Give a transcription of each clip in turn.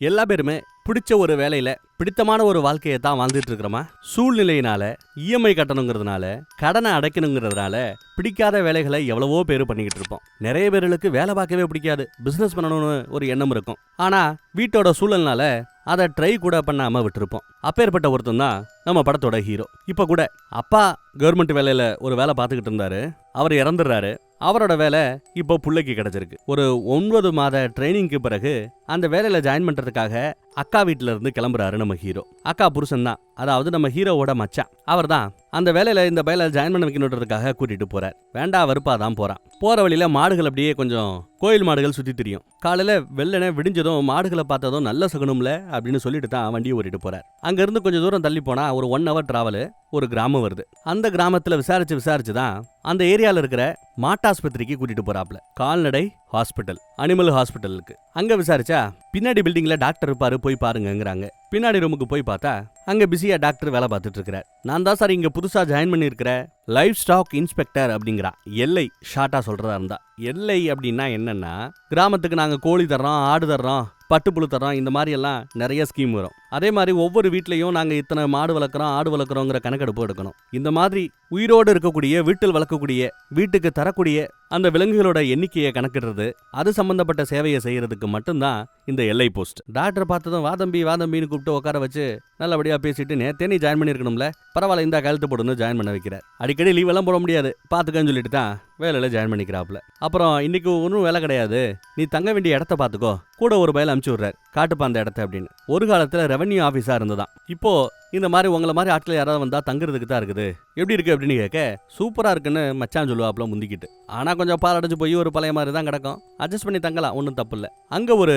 எல்லா பேருமே பிடிச்ச ஒரு வேலையில பிடித்தமான ஒரு வாழ்க்கையை தான் வாழ்ந்துட்டு இருக்கிறோமா? சூழ்நிலையினால இஎம்ஐ கட்டணுங்கிறதுனால கடனை அடைக்கணுங்கிறதுனால பிடிக்காத வேலைகளை எவ்வளவோ பேர் பண்ணிக்கிட்டு இருப்போம். நிறைய பேர்களுக்கு வேலை பார்க்கவே பிடிக்காது. பிசினஸ் பண்ணணும்னு ஒரு எண்ணம் இருக்கும். ஆனா வீட்டோட சூழல்னால அதை ட்ரை கூட பண்ணாம விட்டுருப்போம். அப்பேற்பட்ட ஒருத்தன் தான் நம்ம படத்தோட ஹீரோ இப்போ கூட அப்பா கவர்மெண்ட் வேலையில ஒரு வேலை பார்த்துக்கிட்டு இருந்தாரு. அவர் இறந்துடுறாரு. அவரோட வேலை இப்போ புள்ளைக்கு கிடைச்சிருக்கு. ஒரு ஒன்பது மாத ட்ரைனிங்க்கு பிறகு அந்த வேலையில ஜாயின் பண்றதுக்காக அக்கா வீட்ல இருந்து கிளம்புறாரு நம்ம ஹீரோ அக்கா புருஷன் தான். அதாவது நம்ம ஹீரோவோட மச்சான். அவர் தான் அந்த வேலையில இந்த பயில ஜாயின் பண்ண வைக்கணுன்றதுக்காக கூட்டிட்டு போறார். வேண்டா வெறுப்பா தான் போறான். போற வழியில மாடுகள் அப்படியே கொஞ்சம் கோயில் மாடுகள் சுத்தி தெரியும். காலையில வெள்ளனே விடிஞ்சதும் மாடுகளை பார்த்ததும் நல்ல சகுனம்ல அப்படின்னு சொல்லிட்டு தான் வண்டியை ஓட்டிட்டு போறார். அங்க இருந்து கொஞ்சம் தூரம் தள்ளி போனா ஒரு ஒன் ஹவர் டிராவல் ஒரு கிராமம் வருது. அந்த கிராமத்துல விசாரிச்சு விசாரிச்சு தான் அந்த ஏரியால இருக்கிற மாட்டாஸ்பத்திரிக்கு கூட்டிட்டு போறாப்ல. கால்நடை ஹாஸ்பிட்டல் அனிமல் ஹாஸ்பிட்டலுக்கு அங்க விசாரிச்சா பின்னாடி பில்டிங்ல டாக்டர் இருப்பாரு போய் பாருங்கங்கறாங்க. பின்னாடி ரூமுக்கு போய் பார்த்தா அங்க பிஸியா டாக்டர் வேலை பார்த்துட்டு இருக்கிறார். நான் தான் சார் இங்க புதுசா ஜாயின் பண்ணியிருக்கிற லைஃப் ஸ்டாக் இன்ஸ்பெக்டர் அப்படிங்கிறா. எல்லை ஷார்ட்டா சொல்றதா இருந்தா. எல்லை அப்படின்னா என்னன்னா கிராமத்துக்கு நாங்க கோழி தர்றோம் ஆடு தர்றோம் பட்டுப்புழு தர்றோம் இந்த மாதிரி எல்லாம் நிறைய ஸ்கீம் வரும். அதே மாதிரி ஒவ்வொரு வீட்லேயும் நாங்கள் இத்தனை மாடு வளர்க்குறோம் ஆடு வளர்க்குறோங்கிற கணக்கெடுப்பு எடுக்கணும். இந்த மாதிரி உயிரோடு இருக்கக்கூடிய வீட்டில் வளர்க்கக்கூடிய வீட்டுக்கு தரக்கூடிய அந்த விலங்குகளோட எண்ணிக்கையை கணக்கிடுறது அது சம்பந்தப்பட்ட சேவையை செய்கிறதுக்கு மட்டும்தான் இந்த எல்ஐ போஸ்ட். டாக்டர் பார்த்ததும் வாதம்பி வாதம்பின்னு கூப்பிட்டு உட்கார வச்சு நல்லபடியாக பேசிட்டு நேத்தே நீ ஜாயின் பண்ணிருக்கணும்ல பரவாயில்ல இந்த கழுத்து போடுன்னு ஜாயின் பண்ண வைக்கிறார் அடிக்கடி லீவ் எல்லாம் போட முடியாது பார்த்துக்கன்னு சொல்லிட்டு தான் வேலையில் ஜாயின் பண்ணிக்கிறாப்ல அப்புறம் இன்னைக்கு ஒன்றும் வேலை கிடையாது நீ தங்க வேண்டிய இடத்த பார்த்துக்கோ கூட ஒரு பயில அமுச்சு விட்றாரு. காட்டுப்பா அந்த இடத்த அப்படின்னு. ஒரு காலத்துல ரெவன்யூ ஆஃபீஸாக இருந்ததான். இப்போ இந்த மாதிரி உங்களை மாதிரி ஆட்கள் யாராவது வந்தா தங்குறதுக்கு தான் இருக்குது. எப்படி இருக்கு அப்படின்னு கேட்க சூப்பரா இருக்குன்னு மச்சான் சொல்லுவாப்ல முந்திக்கிட்டு. ஆனா கொஞ்சம் பால் அடைஞ்சு போய் ஒரு பழைய மாதிரி தான் கிடக்கும். அட்ஜஸ்ட் பண்ணி தங்கலாம் ஒன்றும் தப்பு இல்லை. அங்க ஒரு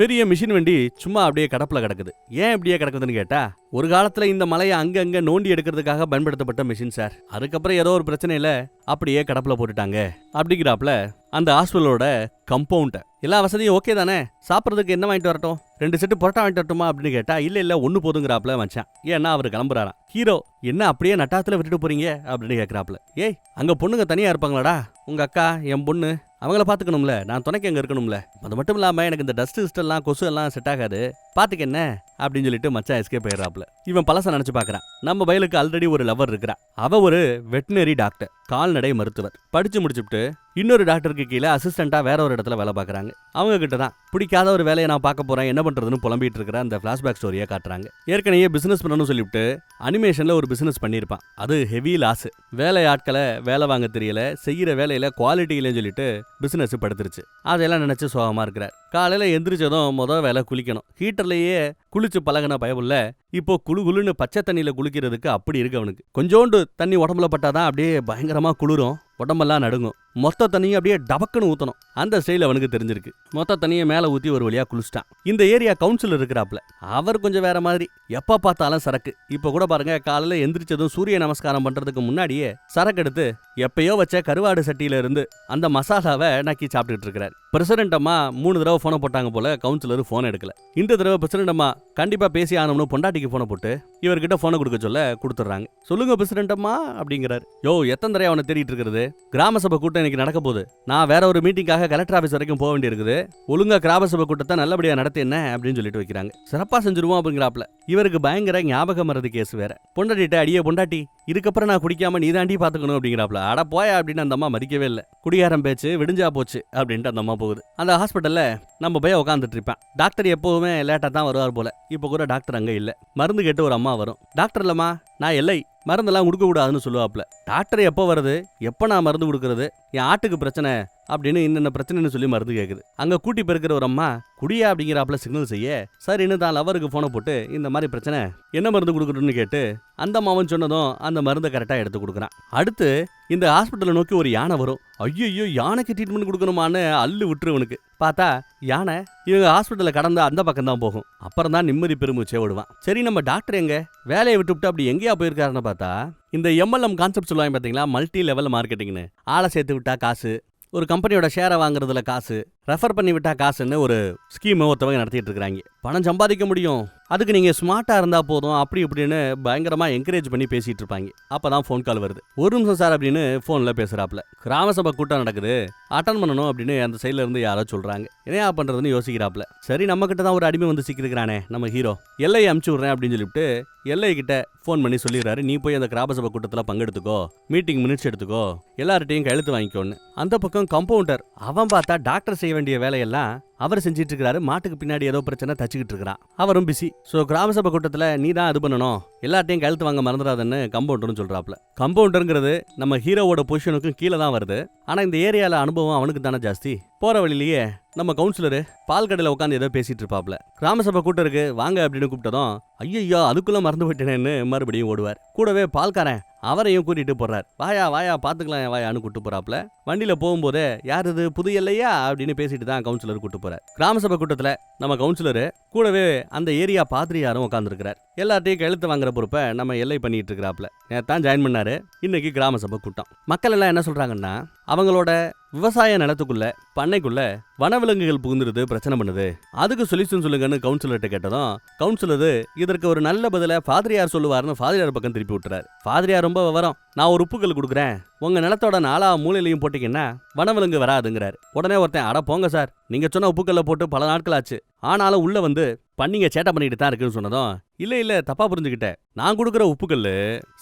பெரிய மிஷின் வண்டி சும்மா அப்படியே கடப்புல கிடக்குது. ஏன் இப்படியே கிடக்குதுன்னு கேட்டா ஒரு காலத்துல இந்த மலையை அங்கங்க நோண்டி எடுக்கிறதுக்காக பயன்படுத்தப்பட்ட மிஷின் சார் அதுக்கப்புறம் ஏதோ ஒரு பிரச்சனையில அப்படியே கடப்புல போட்டுட்டாங்க. அப்படிங்கிறாப்ல அந்த ஹாஸ்பிட்டலோட கம்பவுண்ட் எல்லா வசதியும் ஓகே தானே? சாப்பிட்றதுக்கு என்ன வாங்கிட்டு வரட்டும்? ரெண்டு செட்டு பரோட்டா வாங்கிட்டு வரட்டுமா அப்படின்னு கேட்டா இல்ல இல்ல ஒன்று போதுங்கிறாப்ல மச்சான். ஏன்னா அவர் கிளம்புறாராம். ஹீரோ என்ன அப்படியே நட்டாத்துல விட்டுட்டு போறீங்க? அப்படின்னு கேக்குறாப்ல ஏய் அங்க பொண்ணுங்க தனியா இருப்பாங்களாடா? உங்க அக்கா என் பொண்ணு அவங்கள பாத்துக்கணும்ல. நான் துணைக்கு அங்க இருக்கணும்ல. அது மட்டும் இல்லாம எனக்கு இந்த டஸ்ட் கிஸ்ட் எல்லாம் கொசு எல்லாம் செட் ஆகாது. பார்த்துக்க என்ன? அப்படின்னு சொல்லிட்டு மச்சான் எஸ்கே போயிடுறாப்ல இவன் பழச நினைச்சு பார்க்கறான் நம்ம பயலுக்கு ஆல்ரெடி ஒரு லவர் இருக்கிறா. அவ ஒரு வெட்டினரி டாக்டர் கால்நடை மருத்துவர். படிச்சு முடிச்சுட்டு இன்னொரு டாக்டருக்கு கீழே அசிஸ்டண்டா வேற ஒரு இடத்துல வேலை பார்க்கறாங்க அவங்க கிட்ட தான் பிடிக்காத ஒரு வேலையை நான் பார்க்க போறேன். என்ன பண்றதுன்னு புலம்பிட்டு இருக்கிற அந்த ஃபிளாஷ்பேக் ஸ்டோரியை காட்டுறாங்க. ஏற்கனவே பிசினஸ் பண்ணணும்னு சொல்லிவிட்டு அனிமேஷன்ல ஒரு பிசினஸ் பண்ணியிருப்பான். அது ஹெவி லாஸ் வேலை ஆட்களை வேலை வாங்க தெரியல செய்யற வேலையில குவாலிட்டி இல்லைன்னு சொல்லிட்டு பிசினஸ் படுத்துருச்சு. அதெல்லாம் நினைச்சு சோகமா இருக்கிறார். காலையில் எந்திரிச்சதும் மொதல் வேலை குளிக்கணும். ஹீட்டர்லேயே குளிச்சு பழகின பயவுள்ள இப்போ குளு குளுன்னு பச்சை தண்ணியில குளிக்கிறதுக்கு அப்படி இருக்கு அவனுக்கு. கொஞ்சோண்டு தண்ணி உடம்புல பட்டாதான் அப்படியே பயங்கரமா குளிரும் உடம்பெல்லாம் நடுங்கும். மொத்த தண்ணியும் அப்படியே டபக்குன்னு ஊத்தணும். அந்த ஸ்டைல் அவனுக்கு தெரிஞ்சிருக்கு. மொத்த தண்ணியை மேல ஊத்தி ஒரு வழியா குளிச்சிட்டான். இந்த ஏரியா கவுன்சிலர் இருக்கிறாப்ல அவர் கொஞ்சம் வேற மாதிரி. எப்ப பார்த்தாலும் சரக்கு. இப்ப கூட பாருங்க காலையில எந்திரிச்சதும் சூரிய நமஸ்காரம் பண்றதுக்கு முன்னாடியே சரக்கு எடுத்து எப்பயோ வச்ச கருவாடு சட்டியில இருந்து அந்த மசாலாவை நக்கி சாப்பிட்டுட்டு இருக்கிறார். பிரசிடென்ட் அம்மா மூணு தடவை போனை போட்டாங்க போல கவுன்சிலர் போன் எடுக்கல. இந்த தடவை பிரசிடென்ட் அம்மா கண்டிப்பாக பேசி ஆனவனும் பொண்டாட்டிக்கு ஃபோனை போட்டு இவர்கிட்ட ஃபோனை கொடுக்க சொல்ல கொடுத்துட்றாங்க. சொல்லுங்க பிரசிடென்ட்டம்மா அப்படிங்கிறார். யோ எத்தனை தடவை அவனை தேடிட்டு இருக்கிறது? கிராம சபை கூட்டம் இன்னைக்கு நடக்க போகுது. நான் வேற ஒரு மீட்டிங்காக கலெக்டர் ஆஃபீஸ் வரைக்கும் போக வேண்டியிருக்குது. ஒழுங்கா கிராம சபை கூட்டத்தை நல்லபடியாக நடத்தி என்ன அப்படின்னு சொல்லிட்டு வைக்கிறாங்க. சிறப்பாக செஞ்சிருவோம் அப்படிங்கிறாப்ல இவருக்கு பயங்கர ஞாபகம் மறதி கேஸ் வேற. பொண்டாட்டிட்ட அடியே பொண்டாட்டி இதுக்கப்புறம் நான் குடிக்காம நீ தாண்டி பார்த்துக்கணும் அப்படிங்கிறாப்ல அட போயா அப்படின்னு அந்த அம்மா மதிக்கவே இல்லை. குடியாரம் பேச்சு விடிஞ்சா போச்சு அப்படின்ட்டு அந்த அம்மா போகுது. அந்த ஹாஸ்பிட்டல்ல நம்ம போய் உட்காந்துட்டு இருப்பேன். டாக்டர் எப்போவுமே லேட்டாக தான் வருவார் போல. இப்போ கூட டாக்டர் அங்க இல்ல. மருந்து கேட்டு ஒரு அம்மா வரும். டாக்டர் இல்லம்மா. நான் இல்லை மருந்தெல்லாம் கொடுக்க கூடாதுன்னு சொல்லுவாப்ல டாக்டர் எப்போ வருது எப்போ நான் மருந்து கொடுக்கறது என் ஆட்டுக்கு பிரச்சனை அப்படின்னு என்னென்ன பிரச்சனைன்னு சொல்லி மருந்து கேட்குது அங்கே கூட்டி பெருக்கிற ஒரு அம்மா குடியா அப்படிங்கிறாப்புல சிக்னல் செய்ய சரின்னு தான் லவருக்கு ஃபோனை போட்டு இந்த மாதிரி பிரச்சனை என்ன மருந்து கொடுக்கணும்னு கேட்டு அந்த மாவன் சொன்னதும் அந்த மருந்தை கரெக்டாக எடுத்து கொடுக்குறான். அடுத்து இந்த ஹாஸ்பிட்டலை நோக்கி ஒரு யானை வரும். ஐயோ யானைக்கு ட்ரீட்மெண்ட் கொடுக்கணுமான்னு அள்ளு விட்டுருவனுக்கு பார்த்தா யானை இவங்க ஹாஸ்பிட்டலில் கடந்த அந்த பக்கம் தான் போகும். அப்புறம் தான் நிம்மதி பெருமூச்சே விடுவான் சரி நம்ம டாக்டர் எங்க? வேலையை விட்டுவிட்டு அப்படி எங்கேயா போயிருக்காருன்னு பார்த்தா இந்த எம்எல்எம் கான்செப்ட் சொல்லுவாங்க பார்த்தீங்களா? மல்டி லெவல் மார்க்கெட்டிங்னு ஆளை சேர்த்து விட்டா காசு ஒரு கம்பெனியோட ஷேரை வாங்குறதுல காசு ரெஃபர் பண்ணி விட்டா காசுன்னு ஒரு ஸ்கீமை ஒருத்தவங்க நடத்திட்டு இருக்கிறாங்க. பணம் சம்பாதிக்க முடியும். அதுக்கு நீங்க ஸ்மார்ட்டாக இருந்தால் போதும். அப்படி இப்படின்னு பயங்கரமா என்கரேஜ் பண்ணி பேசிட்டு இருப்பாங்க. அப்பதான் ஃபோன் கால் வருது. ஒரு நிமிஷம் சார் அப்படின்னு ஃபோன்ல பேசுகிறாப்புல கிராம சபை கூட்டம் நடக்குது. அட்டன் பண்ணணும் அப்படின்னு அந்த சைடுல இருந்து யாரோ சொல்றாங்க. என்னையா பண்றதுன்னு யோசிக்கிறாப்புல. சரி நம்ம கிட்ட தான் ஒரு அடிமை வந்து சிக்கிருக்கிறானே நம்ம ஹீரோ எல்லையை அமுச்சு விடுறேன் அப்படின்னு சொல்லிட்டு எல்லை கிட்ட ஃபோன் பண்ணி சொல்லிடுறாரு. நீ போய் அந்த கிராம சபை கூட்டத்தில் பங்கெடுத்துக்கோ மீட்டிங் மினிட்ஸ் எடுத்துக்கோ எல்லார்ட்டையும் கையெழுத்து வாங்கிக்கோன்னு. அந்த பக்கம் கம்பவுண்டர் அவன் பார்த்தா டாக்டர் செய்ய வேண்டிய வேலையெல்லாம் அவர் செஞ்சிட்டு இருக்காரு மாட்டுக்கு பின்னாடி ஏதோ பிரச்சனை தச்சுக்கிட்டு இருக்கிறான் அவரும் பிஸி ஸோ கிராம சபை கூட்டத்தில் நீ தான் அது பண்ணணும். எல்லாத்தையும் கழுத்து வாங்க மறந்துடாதன்னு கம்பவுண்டர்னு சொல்றாப்ல. கம்பவுண்டருங்கிறது நம்ம ஹீரோவோட பொசிஷனுக்கும் கீழே தான் வருது. ஆனா இந்த ஏரியால அனுபவம் அவனுக்கு தானே ஜாஸ்தி. போற வழியிலேயே நம்ம கவுன்சிலரு பால் கடையில் உட்காந்து ஏதோ பேசிட்டு இருப்பாப்ல. கிராம சபை கூட்டம் இருக்கு வாங்க அப்படின்னு கூப்பிட்டதும் ஐயோ அதுக்குள்ளே மறந்து போயிட்டேனேன்னு மறுபடியும் ஓடுவார். கூடவே பால்காரன் அவரையும் கூட்டிட்டு போறார். வாயா வாயா பாத்துக்கலாம் வாயான்னு கூட்டு போறாப்ல வண்டியில போகும்போது யார் இது? புது எல்லையா? அப்படின்னு பேசிட்டு தான் கவுன்சிலர் கூட்டு போறார். கிராம சபை கூட்டத்துல நம்ம கவுன்சிலரு கூடவே அந்த ஏரியா பாதிரியாரும் உட்காந்துருக்கிறார் எல்லார்ட்டையும் கழுத்து வாங்குற பொறுப்பை நம்ம எல்லை பண்ணிட்டு இருக்கிறாப்ல நேத்தான் ஜாயின் பண்ணாரு. இன்னைக்கு கிராம சபை கூட்டம். மக்கள் எல்லாம் என்ன சொல்றாங்கன்னா அவங்களோட விவசாய நிலத்துக்குள்ள பண்ணைக்குள்ள வனவிலங்குகள் புகுந்துருது பிரச்சனை பண்ணுது. அதுக்கு சொல்யூஷன் சொல்லுங்கன்னு கவுன்சிலர்கிட்ட கேட்டதும் கவுன்சிலர் இதற்கு ஒரு நல்ல பதில ஃபாதிரியார் சொல்லுவாருன்னு ஃபாதிரியார் பக்கம் திருப்பி விட்டுறாரு. ஃபாதிரியார் ரொம்ப விவரம் நான் ஒரு உப்புக்கல் கொடுக்குறேன். உங்க நிலத்தோட நாலா மூலையிலையும் போட்டீங்கன்னா வனவிலங்கு வராதுங்கிறார். உடனே ஒருத்தன் அட போங்க சார் நீங்க சொன்ன உப்புக்கல்ல போட்டு பல நாட்கள் ஆச்சு. ஆனாலும் உள்ள வந்து பண்ணிங்க சேட்டை பண்ணிட்டு தான் இருக்குன்னு சொன்னதும் இல்ல இல்ல தப்பா புரிஞ்சுக்கிட்டேன். நான் கொடுக்குற உப்புக்கல்லு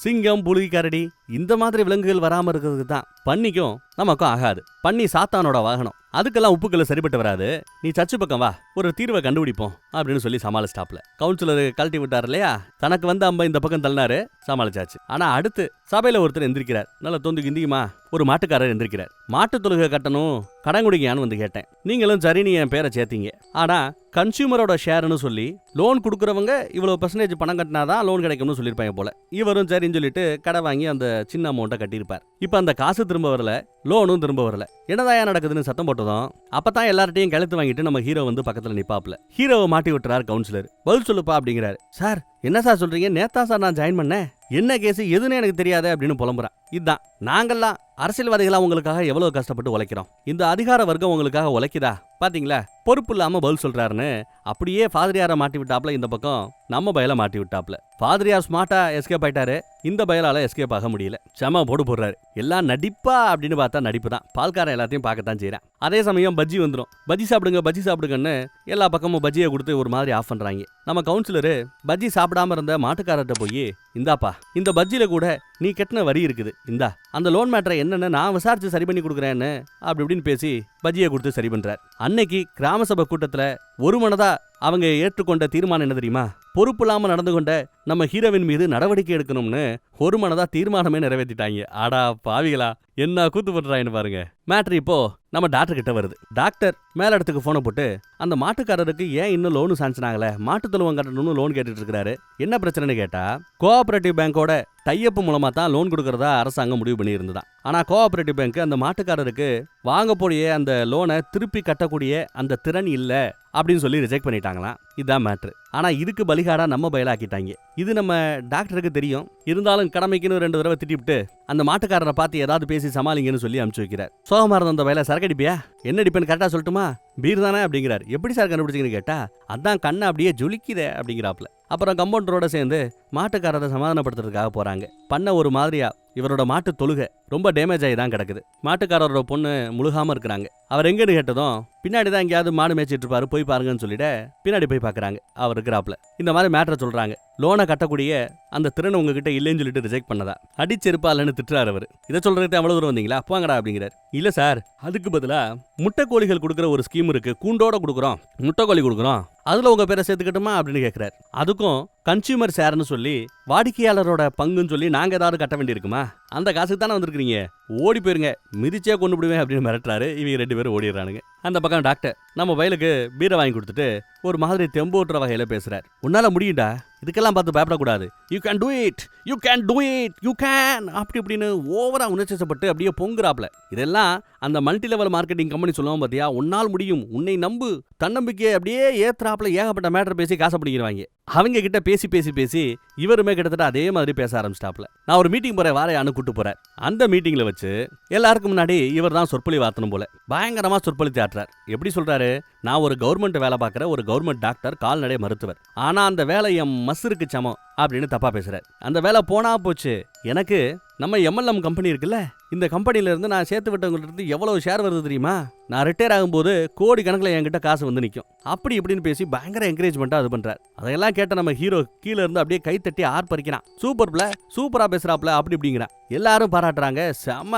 சிங்கம் புலி கரடி இந்த மாதிரி விலங்குகள் வராம இருக்கிறதுக்கு தான் பன்னிக்கும் நமக்கும் ஆகாது. பன்னி சாத்தானோட வாகனம். அதுக்கெல்லாம் உப்புக்கல் சரிப்பட்டு வராது. நீ சர்ச்சு பக்கம் வா ஒரு தீர்வை கண்டுபிடிப்போம் அப்படின்னு சொல்லி சமாளிச்சிட்டாப்ல கவுன்சிலர் கழட்டி விட்டார் இல்லையா? தனக்கு வந்து அம்ப இந்த பக்கம் தள்ளினாரு சமாளிச்சாச்சு. ஆனா அடுத்து சபையில ஒருத்தர் எந்திரிக்கிறார். நல்ல தொந்து கிந்தியுமா ஒரு மாட்டுக்காரர் எந்திரிக்கிறார். மாட்டு தொழுகை கட்டணும் கடன் குடிங்கயான்னு வந்து கேட்டேன். நீங்களும் சரி நீ என் பேரை சேர்த்தீங்க. ஆனா கன்சியூமரோட ஷேர்னு சொல்லி லோன் கொடுக்குறவங்க இவ்வளவு பர்சன்டேஜ் பணம் கட்டினா தான் லோன் கிடைக்கும்னு சொல்லியிருப்பாங்க போல. இவரும் சரின்னு சொல்லிட்டு கடை வாங்கி அந்த சின்ன அமௌண்ட்டை கட்டியிருப்பார். இப்போ அந்த காசு திரும்ப வரல லோனும் திரும்ப வரல. என்னதான் நடக்குதுன்னு சத்தம் போட்டதும் அப்பதான் எல்லார்ட்டையும் கழுத்து வாங்கிட்டு நம்ம ஹீரோ வந்து பக்கத்துல நிப்பாப்ல ஹீரோவை மாட்டி விட்டுறாரு கவுன்சிலர் பதில் சொல்லுப்பா அப்படிங்கிறாரு. சார் என்ன சார் சொல்றீங்க? நேத்தா சார் நான் ஜாயின் பண்ணேன். என்ன கேஸ் எதுன்னு எனக்கு தெரியாது அப்படின்னு புலம்புறேன். இதுதான் நாங்கெல்லாம் அரசியல்வாதிகளா உங்களுக்காக எவ்வளவு கஷ்டப்பட்டு உழைக்கிறோம்? இந்த அதிகார வர்க்கம் உங்களுக்காக உழைக்குதா? பாத்தீங்களா? பொறுப்பு இல்லாம பதில் சொல்றாருன்னு அப்படியே ஃபாதரியாரை மாட்டி விட்டாப்ல? இந்த பக்கம் நம்ம பயல மாட்டி விட்டாப்ல. ஃபாதரியார் ஸ்மார்ட்டா எஸ்கேப் ஆயிட்டாரு. இந்த பயலால எஸ்கேப் ஆக முடியல. செம போடு போடுறாரு. எல்லாம் நடிப்பா அப்படின்னு பார்த்தா நடிப்பு தான். பால்காரன் எல்லாத்தையும் பார்க்கத்தான் செய்யறான். அதே சமயம் பஜ்ஜி வந்துடும் பஜ்ஜி சாப்பிடுங்க பஜ்ஜி சாப்பிடுங்கன்னு எல்லா பக்கமும் பஜ்ஜியை கொடுத்து ஒரு மாதிரி ஆஃப் பண்றாங்க. நம்ம கவுன்சிலரு பஜ்ஜி சாப்பிடாம இருந்த மாட்டுக்காரர்கிட்ட போய் இந்தாப்பா இந்த பஜ்ஜில கூட நீ கட்டின வரி இருக்குது. இந்தா அந்த லோன் மேட்டரை என்னன்னு நான் விசாரிச்சு சரி பண்ணி கொடுக்குறேன்னு அப்படி இப்படின்னு பேசி பஜ்ஜியை கொடுத்து சரி பண்றார். அன்னைக்கு கிராம சபை கூட்டத்துல ஒரு மனதா அவங்க ஏற்றுக்கொண்ட தீர்மானம் என்ன தெரியுமா? பொறுப்பு இல்லாம நடந்து கொண்ட நம்ம ஹீரோவின் மீது நடவடிக்கை எடுக்கணும்னு ஒரு மனதா தீர்மானமே நிறைவேற்றிட்டாங்க ஆடா பாவிகளா என்ன கூத்து பண்றாங்கன்னு பாருங்க. மேட்ரு இப்போ நம்ம டாக்டர் கிட்ட வருது. டாக்டர் மேல இடத்துக்கு ஃபோனை போட்டு அந்த மாட்டுக்காரருக்கு ஏன் இன்னும் லோனு சாங்ஷன் ஆகல மாட்டு தொழுவம் கட்டணும்னு லோன் கேட்டுட்டு இருக்காரு. என்ன பிரச்சனைன்னு கேட்டா கோஆபரேட்டிவ் பேங்கோட டையப்பு மூலமா தான் லோன் கொடுக்கறதா அரசாங்கம் முடிவு பண்ணியிருந்ததான். ஆனா கோஆபரேட்டிவ் பேங்க் அந்த மாட்டுக்காரருக்கு வாங்கக்கூடிய அந்த லோனை திருப்பி கட்டக்கூடிய அந்த திறன் இல்லை அப்படின்னு சொல்லி ரிஜெக்ட் பண்ணிட்டாங்களாம். இதுதான் மேட்ரு ஆனா இதுக்கு பலிகாடா நம்ம பயலாக்கிட்டாங்க. இது நம்ம டாக்டருக்கு தெரியும். இருந்தாலும் கடமைக்குன்னு ரெண்டு தடவை திட்டிவிட்டு அந்த மாட்டுக்காரரை பார்த்து ஏதாவது பேசி சமாளிங்கன்னு சொல்லி அனுப்பிச்சு வைக்கிறார். சோகமா இருந்த அந்த வயலை சரக்கு அடிப்பியா? என்ன அடிப்பேன்னு கரெக்டா சொல்லட்டுமா? பீர் தானே அப்படிங்கிறார். எப்படி சார் கண்டுபிடிச்சிங்கன்னு கேட்டால் அதான் கண்ணை அப்படியே ஜொலிக்குதே அப்படிங்கிறாப்ல அப்புறம் கம்பவுண்டரோட சேர்ந்து மாட்டுக்காரரை சமாதானப்படுத்துறதுக்காக போகிறாங்க பண்ண ஒரு மாதிரியா இவரோட மாட்டு தொழுகை ரொம்ப டேமேஜ் ஆகி தான் கிடக்குது. மாட்டுக்காரரோட பொண்ணு முழுகாமல் இருக்கிறாங்க. அவர் எங்கேன்னு கேட்டதும் பின்னாடி தான் எங்கேயாவது மாடு மேய்ச்சிட்டு இருப்பாரு போய் பாருங்கன்னு சொல்லிட்டு பின்னாடி போய் பார்க்கறாங்க அவர் இருக்கிறாப்ல இந்த மாதிரி மேட்டரை சொல்கிறாங்க லோனை கட்டக்கூடிய அந்த திறன் உங்ககிட்ட இல்லைன்னு சொல்லிட்டு ரிஜெக்ட் பண்ணதா? அடிச்செருப்பாலன்னு திட்டுறாரு அவர். இதை சொல்றதுக்கு அவ்வளோ தூரம் வந்தீங்களா? போங்கடா அப்படிங்கிறார். இல்லை சார் அதுக்கு பதிலா முட்டைக்கோழிகள் கொடுக்குற ஒரு ஸ்கீம் இருக்கு. கூண்டோட கொடுக்குறோம். முட்டைக்கோழி கொடுக்குறோம். அதுல உங்க பேரை சேர்த்துக்கட்டுமா அப்படின்னு கேட்கிறார் அதுக்கும் கன்சியூமர் ஷேர்னு சொல்லி வாடிக்கையாளரோட பங்குன்னு சொல்லி நாங்க ஏதாவது கட்ட வேண்டியிருக்குமா? அந்த காசுக்கு தானே வந்திருக்கீங்க ஓடி போயிருங்க. மிதிச்சே கொண்டு விடுவேன் அப்படின்னு மிரட்டுறாரு. இவங்க ரெண்டு பேரும் ஓடிடுறானுங்க. அந்த பக்கம் டாக்டர் நம்ம வயலுக்கு பீரை வாங்கி கொடுத்துட்டு ஒரு மாதிரி தெம்போட்டுற வகையில பேசுறார். உன்னால முடியும்டா. இதுக்கெல்லாம் பார்த்து பயப்படக்கூடாது. You can do it you can do it you can அப்படி இப்படின்னு ஓவரா உணர்ச்சிசப்பட்டு அப்படியே பொங்குறாப்ல இதெல்லாம் அந்த மல்டி லெவல் மார்க்கெட்டிங் கம்பெனி சொல்லுவோம் பார்த்தியா உன்னால் முடியும். உன்னை நம்பு. தன்னம்பிக்கையை அப்படியே ஏத்துறாப்புல ஏகப்பட்ட மேட்டர் பேசி காசை பிடிக்கிறாங்க அவங்க கிட்ட பேசி பேசி பேசி இவருமே கிட்டத்தட்ட அதே மாதிரி பேச ஆரம்பிச்சிட்டாப்ல நான் ஒரு மீட்டிங் போறேன் வாரையான்னு கூட்டு போறேன். அந்த மீட்டிங்ல வச்சு எல்லாருக்கும் முன்னாடி இவர் தான் சொற்பொழி வாத்தணும் போல. பயங்கரமா சொற்பொழி ஆட்டுறார் எப்படி சொல்றாரு? நான் ஒரு கவர்மெண்ட் வேலை பார்க்குற ஒரு கவர்மெண்ட் டாக்டர் கால்நடை மருத்துவர். ஆனா அந்த வேலை என் மசருக்கு சமம் அப்படின்னு தப்பா பேசுறாரு. அந்த வேலை போனா போச்சு. எனக்கு நம்ம எம்எல்எம் கம்பெனி இருக்குல்ல? இந்த கம்பெனில இருந்து நான் சேர்த்து விட்டவங்கள்ட்ட இருந்து எவ்வளவு ஷேர் வருது தெரியுமா? நான் ரிட்டையர் ஆகும்போது கோடி கணக்கில் என்கிட்ட காசு வந்து நிற்கும். அப்படி இப்படின்னு பேசி பயங்கர என்கரேஜ்மெண்ட்டாக அது பண்ணுறாரு அதையெல்லாம் கேட்ட நம்ம ஹீரோ கீழே இருந்து அப்படியே கை தட்டி ஆர்ப்பரிக்கிறான். சூப்பர்ல சூப்பராக பேசுகிறாப்ல அப்படி இப்படிங்கிறான். எல்லாரும் பாராட்டுறாங்க. செம்ம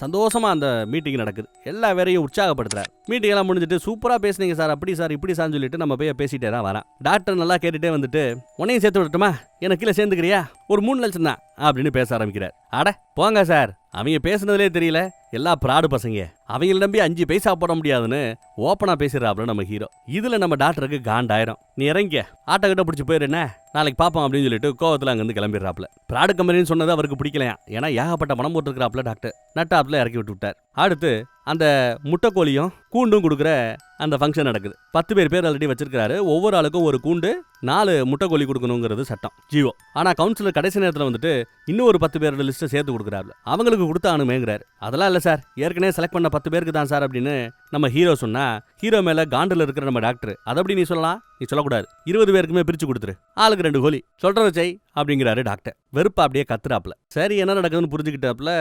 சந்தோஷமா அந்த மீட்டிங் நடக்குது. எல்லா வேறையும் உற்சாகப்படுத்துறாரு. மீட்டிங் எல்லாம் முடிஞ்சிட்டு சூப்பராக பேசுனீங்க சார் அப்படி சார் இப்படி சார்னு சொல்லிட்டு நம்ம போய் பேசிட்டே தான் வரான். டாக்டர் நல்லா கேட்டுட்டே வந்துட்டு உன்னையும் சேர்த்து விடட்டுமா? எனக்கு கீழே சேர்ந்துக்கிறியா? ஒரு மூணு லட்சம் தான் அப்படின்னு பேச ஆரம்பிக்கிறார். அட போங்க சார். அவங்க பேசுனதுலே தெரியல. எல்லா ப்ராடு பசங்க அவங்கள நம்பி அஞ்சு பைசா போட முடியாதுன்னு ஓப்பனா பேசுறாப்ல நம்ம ஹீரோ. இதுல நம்ம டாக்டருக்கு காண்டாயிரம். நீ இறங்க ஆட்டோ கிட்ட பிடிச்சி போயிரு என்ன? நாளைக்கு பார்ப்போம் அப்படின்னு சொல்லிட்டு கோவத்தில் அங்கேருந்து கிளம்பிடுறாப்ல ப்ராடக்ட் கம்பெனின்னு சொன்னது அவருக்கு பிடிக்கலையா? ஏன்னா ஏகப்பட்ட பணம் போட்டுருக்கிறாப்ல டாக்டர் நட்டாப்ல இறக்கி விட்டு விட்டார். அடுத்து அந்த முட்டைக்கோழியும் கூண்டும் கொடுக்குற அந்த ஃபங்க்ஷன் நடக்குது. பத்து பேர் பேர் ஆல்ரெடி வச்சிருக்காரு ஒவ்வொரு ஆளுக்கும் ஒரு கூண்டு நாலு முட்டைக்கோழி கொடுக்கணுங்கிறது சட்டம். ஜீவோ ஆனால் கவுன்சிலர் கடைசி நேரத்தில் வந்துட்டு இன்னும் ஒரு பத்து பேரோட லிஸ்ட்டை சேர்த்து கொடுக்குறாரு அவங்களுக்கு கொடுத்தானுமேங்கிறாரு அதெல்லாம் இல்லை சார். ஏற்கனவே செலக்ட் பண்ண பத்து பேருக்கு தான் சார் அப்படின்னு நம்ம ஹீரோ சொன்னா ஹீரோ மேல காண்டில் இருக்கிற நம்ம டாக்டர் அதை அப்படி நீ சொல்லலாம்? நீ சொல்லக்கூடாது. இருபது பேருக்குமே பிரிச்சு கொடுத்துரு. ஆளுக்கு ரெண்டு கோலி சொல்ற வச்சை அப்படிங்கிறாரு டாக்டர் வெறுப்பா அப்படியே கத்துறாப்ல சரி என்ன நடக்குதுன்னு புரிஞ்சுக்கிட்டாப்ல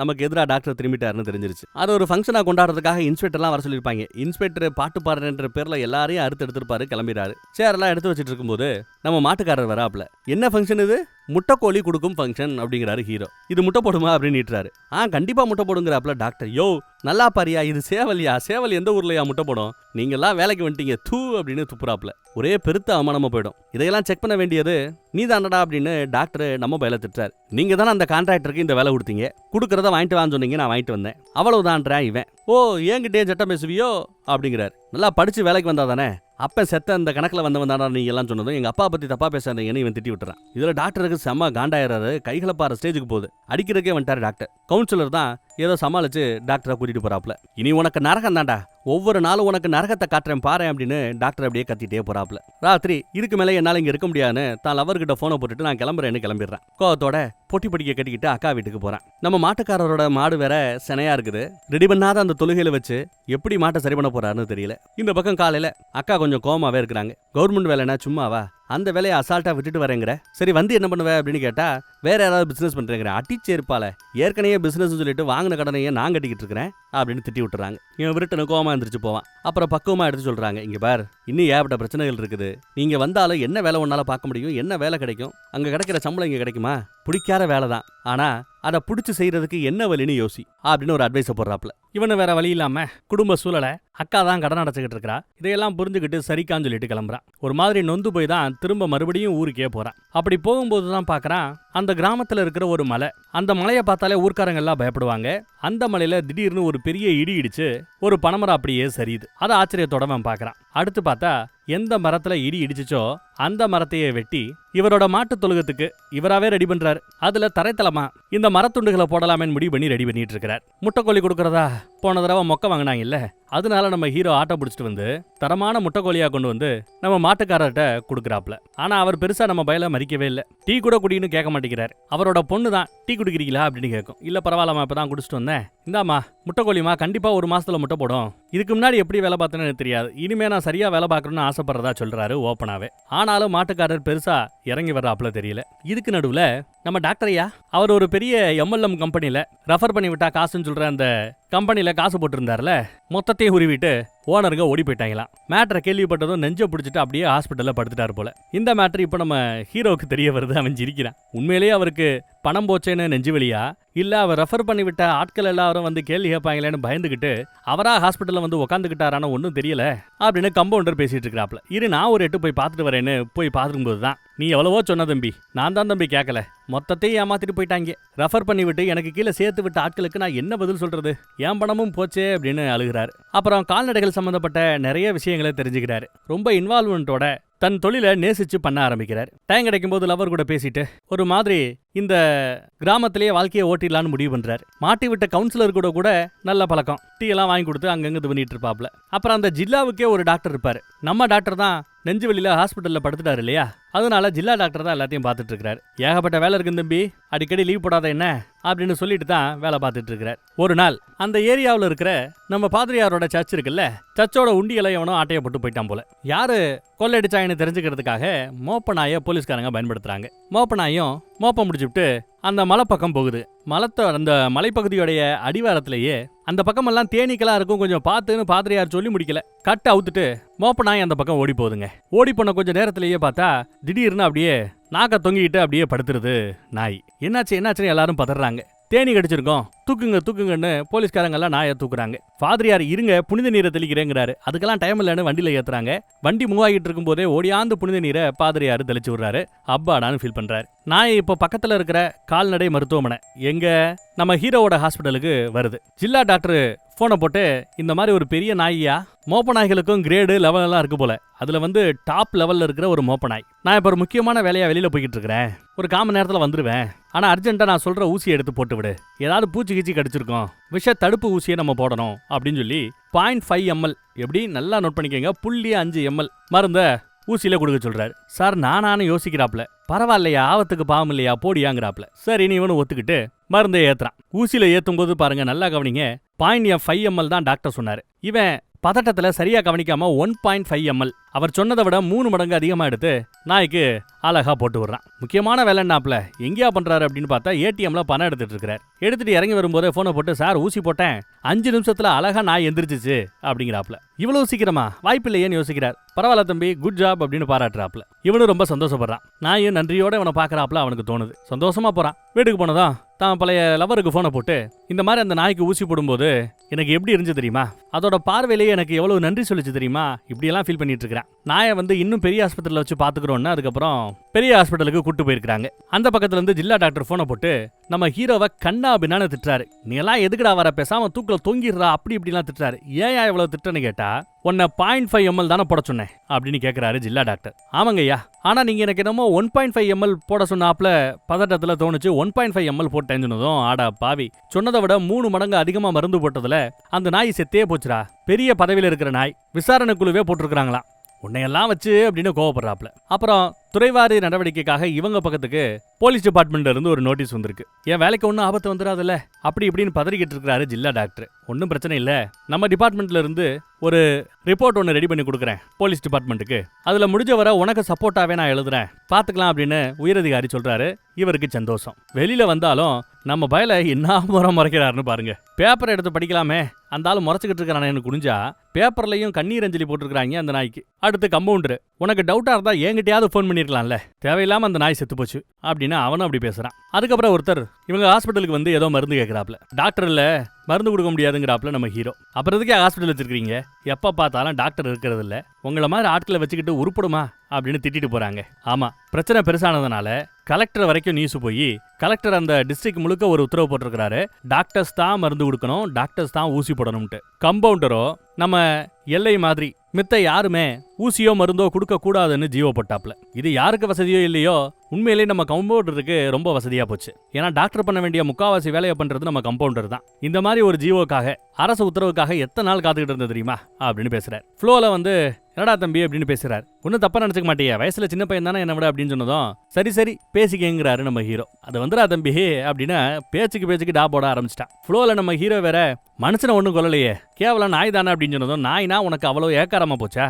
நமக்கு எதிராக டாக்டர் திரும்பிட்டாருன்னு தெரிஞ்சிருச்சு. அது ஒரு ஃபங்க்ஷனாக கொண்டாடுறதுக்காக இன்ஸ்பெக்டர்லாம் வர சொல்லியிருப்பாங்க. இன்ஸ்பெக்டர் பாட்டு பாடுறன்ற பேர்ல எல்லாரையும் அறுத்து எடுத்திருப்பாரு கிளம்பிடுறாரு. சேரெல்லாம் எடுத்து வச்சிட்டு இருக்கும்போது நம்ம மாட்டுக்காரர் வராப்ல என்ன ஃபங்க்ஷன் இது? முட்டைக்கோழி கொடுக்கும் ஃபங்க்ஷன் அப்படிங்கிறாரு ஹீரோ இது முட்டை போடுமா அப்படின்னு நீட்டுறாரு. ஆ கண்டிப்பா முட்டை போடுங்கிறாப்ல டாக்டர் யோ நல்லா பாரியா இது சேவலியா? சேவல் எந்த ஊர்லயா முட்டை போடும்? நீங்கெல்லாம் வேலைக்கு வந்துட்டீங்க தூ அப்படின்னு துப்புறாப்ல ஒரே பெருத்த அவமானமா போயிடும். இதையெல்லாம் செக் பண்ண வேண்டியது நீ தானடா அப்படின்னு டாக்டர் நம்ம பயில திட்டார் நீங்க தானே அந்த கான்ட்ராக்டருக்கு இந்த வேலை கொடுத்தீங்க? கொடுக்கறத வாங்கிட்டு வான்னு சொன்னீங்க நான் வாங்கிட்டு வந்தேன். அவ்வளவுதான்றேன் இவன். ஓ ஏங்கிட்டே சட்டம் பேசுவியோ? அப்படிங்கிறார். நல்லா படிச்சு வேலைக்கு வந்தா தானே அப்ப செத்த அந்த கணக்கில் வந்தவன் தானா நீங்க எல்லாம் சொன்னதும் எங்க அப்பா பத்தி தப்பா பேசாதீங்கன்னு இவன் திட்டி விட்டுறான். இதுல டாக்டருக்கு செம்ம காண்டாயிராரு கைகளை பாரு ஸ்டேஜுக்கு போகுது. அடிக்கிறதுக்கே வந்துட்டாரு டாக்டர். கவுன்சிலர் தான் ஏதோ சமாளிச்சு டாக்டரை கூட்டிகிட்டு போறாப்ல இனி உனக்கு நரகம் தான்டா. ஒவ்வொரு நாளும் உனக்கு நரகத்தை காட்டுறேன் பாரு அப்படின்னு டாக்டர் அப்படியே கத்திட்டே போறாப்ல ராத்திரி இதுக்கு மேலே என்னால் இங்கே இருக்க முடியாதுன்னு தான் லவர்கிட்ட ஃபோனை போட்டுட்டு நான் கிளம்புறேன்னு கிளம்பிடுறேன். கோவத்தோட பொட்டி படிக்க கட்டிக்கிட்டு அக்கா வீட்டுக்கு போகிறேன் நம்ம மாட்டுக்காரரோட மாடு வேற செனையாக இருக்குது. ரெடி பண்ணாத அந்த தொழுகையில வச்சு எப்படி மாட்டை சரி பண்ண போறாருன்னு தெரியல. இந்த பக்கம் காலையில் அக்கா கொஞ்சம் கோமாவே இருக்கிறாங்க. கவர்மெண்ட் வேலைனா சும்மாவா? அந்த வேலையை அசால்ட்டாக விட்டுட்டு வரேங்கிற. சரி வந்து என்ன பண்ணுவ அப்படின்னு கேட்டால் வேற யாராவது பிஸ்னஸ் பண்ணுறேங்கிற அடிச்சு இருப்பால ஏற்கனவே பிசினஸ் சொல்லிட்டு வாங்கின கடனையே நான் கட்டிக்கிட்டு இருக்கிறேன் அப்படின்னு திட்டி விட்டுறாங்க. இவன் விருட்டனு கோமா எந்திரிச்சு போவான். அப்புறம் பக்குவமா எடுத்து சொல்றாங்க இங்க பார் இன்னும் ஏகப்பட்ட பிரச்சனைகள் இருக்குது. நீங்க வந்தாலும் என்ன வேலை ஒன்னால பார்க்க முடியும்? என்ன வேலை கிடைக்கும்? அங்க கிடைக்கிற சம்பளம் இங்க கிடைக்குமா? பிடிக்காத வேலை தான் ஆனா அதை பிடிச்சி செய்யறதுக்கு என்ன வழின்னு யோசி அப்படின்னு ஒரு அட்வைஸை போடுறாப்ல இவனு வேற வழி இல்லாம குடும்ப சூழலை அக்கா தான் கடன் அடைச்சிக்கிட்டு இருக்கிறா. இதையெல்லாம் புரிஞ்சுக்கிட்டு சரிக்கான்னு சொல்லிட்டு கிளம்புறான் ஒரு மாதிரி நொந்து போய் தான் திரும்ப மறுபடியும் ஊருக்கே போறான் அப்படி போகும்போது தான் பார்க்கறான் அந்த கிராமத்துல இருக்கிற ஒரு மலை அந்த மலையை பார்த்தாலே ஊர்க்காரங்க எல்லாம் பயப்படுவாங்க. அந்த மலையில திடீர்னு ஒரு பெரிய இடி இடிச்சு ஒரு பனமரம் அப்படியே சரியுது. அதை ஆச்சரியத்தோட அவன் பார்க்கறான் அடுத்து பார்த்தா எந்த மரத்துல இடி இடிச்சுச்சோ அந்த மரத்தையே வெட்டி இவரோட மாட்டு தொழுகத்துக்கு இவராவே ரெடி பண்றாரு. அதுல தரைத்தலமா இந்த மரத்துண்டுகளை போடலாமேன்னு முடிவு பண்ணி ரெடி பண்ணிட்டு இருக்கிறார். முட்டைக்கோழி கொடுக்கறதா? போன தடவை மொக்க வாங்கினாங்கல்ல அதனால நம்ம ஹீரோ ஆட்டோ பிடிச்சிட்டு வந்து தரமான முட்டைக்கோழியா கொண்டு வந்து நம்ம மாட்டுக்காரர்கிட்ட கொடுக்குறாப்ல ஆனா அவர் பெருசா நம்ம பயல மறிக்கவே இல்லை. டீ கூட குடின்னு கேட்க மாட்டேங்கிறார். அவரோட பொண்ணு தான் டீ குடிக்கிறீங்களா? அப்படின்னு கேட்கும். இல்லை பரவாயில்லம்மா இப்பதான் குடிச்சிட்டு வந்தேன். இந்தாம்மா முட்டைக்கோழிமா கண்டிப்பா ஒரு மாசத்துல முட்டை போடும். இதுக்கு முன்னாடி எப்படி வேலை பார்த்தேன்னு எனக்கு தெரியாது. இனிமே நான் சரியா வேலை பார்க்கணும்னு ஆசைப்படுறதா சொல்றாரு ஓப்பனாவே. ஆனாலும் மாட்டுக்காரர் பெருசா இறங்கி வர்றாப்புல தெரியல. இதுக்கு நடுவுல நம்ம டாக்டர் ஐயா அவர் ஒரு பெரிய எம்எல்எம் கம்பெனில ரெஃபர் பண்ணி விட்டா காசுன்னு சொல்ற அந்த கம்பெனில காசு போட்டிருந்தாருல மொத்தத்தையும் உருவிட்டு ஓனருங்க ஓடி போயிட்டாங்களாம் மேட்ரை கேள்விப்பட்டதும் நெஞ்ச பிடிச்சிட்டு அப்படியே ஹாஸ்பிட்டல்ல படுத்துட்டாரு போல. இந்த மேட்ரு இப்போ நம்ம ஹீரோவுக்கு தெரிய வருது அவன் சிரிக்கிறான் உண்மையிலேயே அவருக்கு பணம் போச்சேன்னு நெஞ்சு வழியா இல்லை அவர் ரெஃபர் பண்ணிவிட்ட ஆட்கள் எல்லாரும் வந்து கேள்வி கேட்பாங்களேன்னு பயந்துகிட்டு அவரா ஹாஸ்பிட்டல்ல வந்து உட்காந்துக்கிட்டாரான ஒன்றும் தெரியல அப்படின்னு கம்பவுண்டர் பேசிட்டு இருக்கிறாப்ல இரு நான் ஒரு எட்டு போய் பார்த்துட்டு வரேன்னு போய் பார்த்துக்கும்போது தான் நீ எவ்வளவோ சொன்ன தம்பி நான் தான் தம்பி கேட்கல. மொத்தத்தையும் ஏமாத்திட்டு போயிட்டாங்க. ரெஃபர் பண்ணிவிட்டு எனக்கு கீழே சேர்த்து விட்ட ஆட்களுக்கு நான் என்ன பதில் சொல்றது? என் பணமும் போச்சே அப்படின்னு அழுகிறார். அப்புறம் கால்நடைகள் சம்பந்தப்பட்ட நிறைய விஷயங்களை தெரிஞ்சுக்கிறாரு. ரொம்ப இன்வால்வ்மெண்ட்டோட தன் தொழிலை நேசிச்சு பண்ண ஆரம்பிக்கிறார். டைம் கிடைக்கும் போது லவர் கூட பேசிட்டு ஒரு மாதிரி இந்த கிராமத்திலேயே வாழ்க்கையை ஓட்டிடலான்னு முடிவு பண்ணுறாரு மாட்டி விட்ட கவுன்சிலர் கூட கூட நல்ல பழக்கம். டீ எல்லாம் வாங்கி கொடுத்து அங்கங்கே இது பண்ணிட்டு இருப்பாப்ல. அப்புறம் அந்த ஜில்லாவுக்கே ஒரு டாக்டர் இருப்பார். நம்ம டாக்டர் தான் நெஞ்சு வெளியில் ஹாஸ்பிட்டலில் படுத்துட்டாரு இல்லையா? அதனால ஜில்லா டாக்டர் தான் எல்லாத்தையும் பார்த்துட்டு இருக்கிறார் ஏகப்பட்ட வேலை இருக்கு தம்பி. அடிக்கடி லீவ் போடாத என்ன? அப்படின்னு சொல்லிட்டு தான் வேலை பார்த்துட்டு இருக்கிறார் ஒரு நாள் அந்த ஏரியாவில் இருக்கிற நம்ம பாதிரியாரோட சர்ச் இருக்குல்ல சர்ச்சோட உண்டியலை எவனோ ஆட்டையை போட்டு போயிட்டான் போல. யாரு கொள்ளையடிச்சாங்கன்னு தெரிஞ்சுக்கிறதுக்காக மோப்ப நாயை போலீஸ்காரங்க பயன்படுத்துறாங்க. மோப்ப நாயும் மோப்பம் முடிச்சுட்டு அந்த மலை பக்கம் போகுது. மலத்தை அந்த மலைப்பகுதியோடைய அடிவாரத்திலேயே அந்த பக்கமெல்லாம் தேனீக்கெல்லாம் இருக்கும் கொஞ்சம் பார்த்துன்னு பாத்திரையார் சொல்லி முடிக்கல. கட்டை அவுத்துட்டு மோப்ப நாய் அந்த பக்கம் ஓடி போகுதுங்க. ஓடி போன கொஞ்சம் நேரத்திலேயே பார்த்தா திடீர்னு அப்படியே நாக்க தொங்கிக்கிட்டு அப்படியே படுத்துருது நாய். என்னாச்சு என்னாச்சுன்னு எல்லாரும் பதறாங்க. தேனி கடிச்சிருக்கோம். தூக்குங்க தூக்குங்கன்னு போலீஸ்காரங்க எல்லாம் நாயை தூக்குறாங்க. ஃபாதரியார் இருங்க புனித நீரை தெளிக்கிறேங்கிறாரு. அதுக்கெல்லாம் டைம் இல்லைன்னு வண்டியில் ஏத்துறாங்க. வண்டி மூவ் ஆகிட்டு இருக்கும்போதே ஓடியாந்து புனித நீரை பாதிரியார் தெளிச்சு விடுறாரு. அப்பாடான்னு ஃபீல் பண்றாரு. நாய் இப்போ பக்கத்துல இருக்கிற கால்நடை மருத்துவமனை எங்க நம்ம ஹீரோவோட ஹாஸ்பிட்டலுக்கு வருது. ஜில்லா டாக்டர் ஃபோனை போட்டு இந்த மாதிரி ஒரு பெரிய நாய்யா? மோப்ப நாய்களுக்கும் கிரேடு லெவல் எல்லாம் இருக்கு போல. அதில் வந்து டாப் லெவலில் இருக்கிற ஒரு மோப்ப நாய். நான் இப்போ ஒரு முக்கியமான வேலையாக வெளியில் போய்கிட்டு இருக்கிறேன் ஒரு காம நேரத்தில் வந்துடுவேன் ஆனால் அர்ஜென்ட்டாக நான் சொல்கிற ஊசியை எடுத்து போட்டு விடு. ஏதாவது பூச்சி கீச்சி கடிச்சிருக்கோம். விஷ தடுப்பு ஊசியை நம்ம போடணும் அப்படின்னு சொல்லி பாயிண்ட் ஃபைவ் எம்எல் எப்படி நல்லா நோட் பண்ணிக்கோங்க. புள்ளி அஞ்சு எம்எல் மருந்த ஊசியில கொடுக்க சொல்றாரு. சார் நானானு யோசிக்கிறாப்ல. பரவாயில்லையா ஆபத்துக்கு பாவம் இல்லையா போடியாங்கிறாப்ல சரி நீ இவனு ஒத்துக்கிட்டு மருந்தை ஏத்துறான். ஊசியில ஏத்தும் போது பாருங்க நல்லா கவனிங்க. பாயிண்ட் எம் ஃபைவ் எம்எல் தான் டாக்டர் சொன்னாரு. இவன் பதட்டத்துல சரியா கவனிக்காம ஒன் பாயிண்ட் ஃபைவ் எம்எல் அவர் சொன்னதை விட மூணு மடங்கு அதிகமா எடுத்து நாய்க்கு அழகா போட்டு விடுறான். முக்கியமான வேலைன்னாப்ல எங்கேயா பண்றாரு அப்படின்னு பார்த்தா ஏடிஎம்ல பணம் எடுத்துட்டு இருக்கிறார். எடுத்துட்டு இறங்கி வரும்போதே ஃபோனை போட்டு சார் ஊசி போட்டேன். அஞ்சு நிமிஷத்துல அழகா நாய் எந்திரிச்சிச்சு அப்படிங்கிறாப்ல இவ்வளவு சீக்கிரமா? வாய்ப்பில்லையேன்னு யோசிக்கிறார். பரவாயில்ல தம்பி குட் ஜாப் அப்படின்னு பாராட்டுறாப்ல இவனும் ரொம்ப சந்தோஷப்படுறான். நாயும் நன்றியோட இவனை பாக்குறாப்ல அவனுக்கு தோணுது. சந்தோஷமா போறான். வீட்டுக்கு போனதான் தான் பழைய லவருக்கு ஃபோனை போட்டு இந்த மாதிரி அந்த நாய்க்கு ஊசி போடும்போது எனக்கு எப்படி இருந்துச்சு தெரியுமா? அதோட பார்வையிலேயே எனக்கு எவ்வளவு நன்றி சொல்லிச்சு தெரியுமா? இப்படியெல்லாம் ஃபீல் பண்ணிட்டு இருக்கிறேன். நாயை வந்து இன்னும் பெரிய ஆஸ்பத்திரியில் வச்சு பாத்துக்கிறோன்னு அதுக்கப்புறம் பெரிய ஹாஸ்பிட்டலுக்கு கூட்டு போயிருக்காங்க அந்த பக்கத்துல இருந்து ஜில்லா டாக்டர் போனை போட்டு நம்ம ஹீரோவை கண்ணா அப்படின்னு திட்டுறாரு. நீ எல்லாம் எதுக்குடா வர? பேசாம தூக்கல தொங்கிடுறா. அப்படி இப்படிலாம் திட்டுறாரு. ஏன் இவ்வளவு திட்டன்னு கேட்டா உன்னை பாயிண்ட் ஃபைவ் எம்எல் தானே போட சொன்னேன். அப்படின்னு கேட்குறாரு ஜில்லா டாக்டர். ஆமாங்க ஐயா ஆனா நீங்க எனக்கு என்னமோ ஒன் பாயிண்ட் ஃபைவ் எம்எல் போட சொன்னாப்ல பதட்டத்துல தோணுச்சு. ஒன் பாயிண்ட் ஃபைவ் எம்எல் போட்டேன்னு சொன்னதும் ஆடா பாவி. சொன்னதை விட மூணு மடங்கு அதிகமா மருந்து போட்டதுல அந்த நாய் செத்தே போச்சுடா. பெரிய பதவியில இருக்கிற நாய். விசாரணை குழுவே போட்டிருக்கிறாங்களாம். உன்னையெல்லாம் வச்சு அப்படின்னு கோவப்படுறாப்ல அப்புறம் துறைவாரி நடவடிக்கைக்காக இவங்க பக்கத்துக்கு போலீஸ் டிபார்ட்மெண்ட்ல இருந்து ஒரு நோட்டீஸ் வந்திருக்கு. என் வேலைக்கு ஒன்றும் ஆபத்து வந்துடாதுல்ல அப்படி இப்படின்னு பதறிக்கிட்டு இருக்கிறாரு ஜில்லா டாக்டர். ஒன்றும் பிரச்சனை இல்லை. நம்ம டிபார்ட்மெண்ட்ல இருந்து ஒரு ரிப்போர்ட் ஒன்று ரெடி பண்ணி கொடுக்குறேன் போலீஸ் டிபார்ட்மெண்ட்டுக்கு. அதில் முடிஞ்ச வர உனக்கு சப்போர்ட்டாவே நான் எழுதுறேன். பார்த்துக்கலாம் அப்படின்னு உயரதிகாரி சொல்கிறாரு இவருக்கு சந்தோஷம். வெளியில் வந்தாலும் நம்ம பயல என்ன முறை முறைக்கிறாருன்னு பாருங்க. பேப்பர் எடுத்து படிக்கலாமே. அந்த ஆள் முறைச்சிக்கிட்டு இருக்கிறானு குனிஞ்சா பேப்பர்லையும் கண்ணீர் அஞ்சலி போட்டிருக்கிறாங்க அந்த நாய்க்கு. அடுத்து கம்பவுண்டர். உனக்கு டவுட்டாக இருந்தால் என்கிட்டயாவது ஃபோன் பண்ணி பண்ணிருக்கலாம்ல. தேவையில்லாம அந்த நாய் செத்து போச்சு அப்படின்னு அவனும் அப்படி பேசுறான். அதுக்கப்புறம் ஒருத்தர் இவங்க ஹாஸ்பிட்டலுக்கு வந்து ஏதோ மருந்து கேட்கறாப்ல டாக்டர் இல்ல மருந்து கொடுக்க முடியாதுங்கிறாப்ல நம்ம ஹீரோ. அப்புறத்துக்கே ஹாஸ்பிட்டல் வச்சிருக்கீங்க? எப்ப பார்த்தாலும் டாக்டர் இருக்கிறது இல்ல. உங்களை மாதிரி ஆட்களை வச்சுக்கிட்டு உருப்படுமா அப்படின்னு திட்டிட்டு போறாங்க. ஆமா பிரச்சனை பெருசானதுனால கலெக்டர் வரைக்கும் நியூஸ் போய் கலெக்டர் அந்த டிஸ்ட்ரிக்ட் முழுக்க ஒரு உத்தரவு போட்டிருக்கிறாரு. டாக்டர்ஸ் தான் மருந்து கொடுக்கணும் டாக்டர்ஸ் தான் ஊசி போடணும்ட்டு. கம்பவுண்டரோ நம்ம எல்லை மாதிரி மித்த யாருமே ஊசியோ மருந்தோ கொடுக்கக்கூடாதுன்னு ஜீவோ போட்டாப்ல. இது யாருக்கு வசதியோ இல்லையோ உண்மையிலேயே நம்ம கம்பவுண்டருக்கு ரொம்ப வசதியா போச்சு. ஏன்னா டாக்டர் பண்ண வேண்டிய முக்காவாசி வேலையை பண்றது நம்ம கம்பவுண்டர் தான். இந்த மாதிரி ஒரு ஜீவோக்காக அரசு உத்தரவுக்காக எத்தனை நாள் காத்துக்கிட்டு இருந்தது தெரியுமா? அப்படின்னு பேசுகிறார் ஃப்ளோவில் வந்து என்னடா தம்பி? அப்படின்னு பேசுறாரு. ஒன்றும் தப்பா நினச்சிக்க மாட்டேயே வயசுல சின்ன பையன் தானே என்ன விட? அப்படின்னு சொன்னதும் சரி சரி பேசிக்கங்கிறாரு நம்ம ஹீரோ அது வந்துடா தம்பி அப்படின்னு பேச்சுக்கு பேச்சுக்கு டா போட ஆரம்பிச்சிட்டான். ஃப்ளோவில் நம்ம ஹீரோ வேற மனுஷனை ஒன்றும் கொல்லலையே கேவலம் நாய் தானே? அப்படின்னு சொன்னதும் நாய்னா உனக்கு அவ்வளோ ஏக்காரமா போச்சா?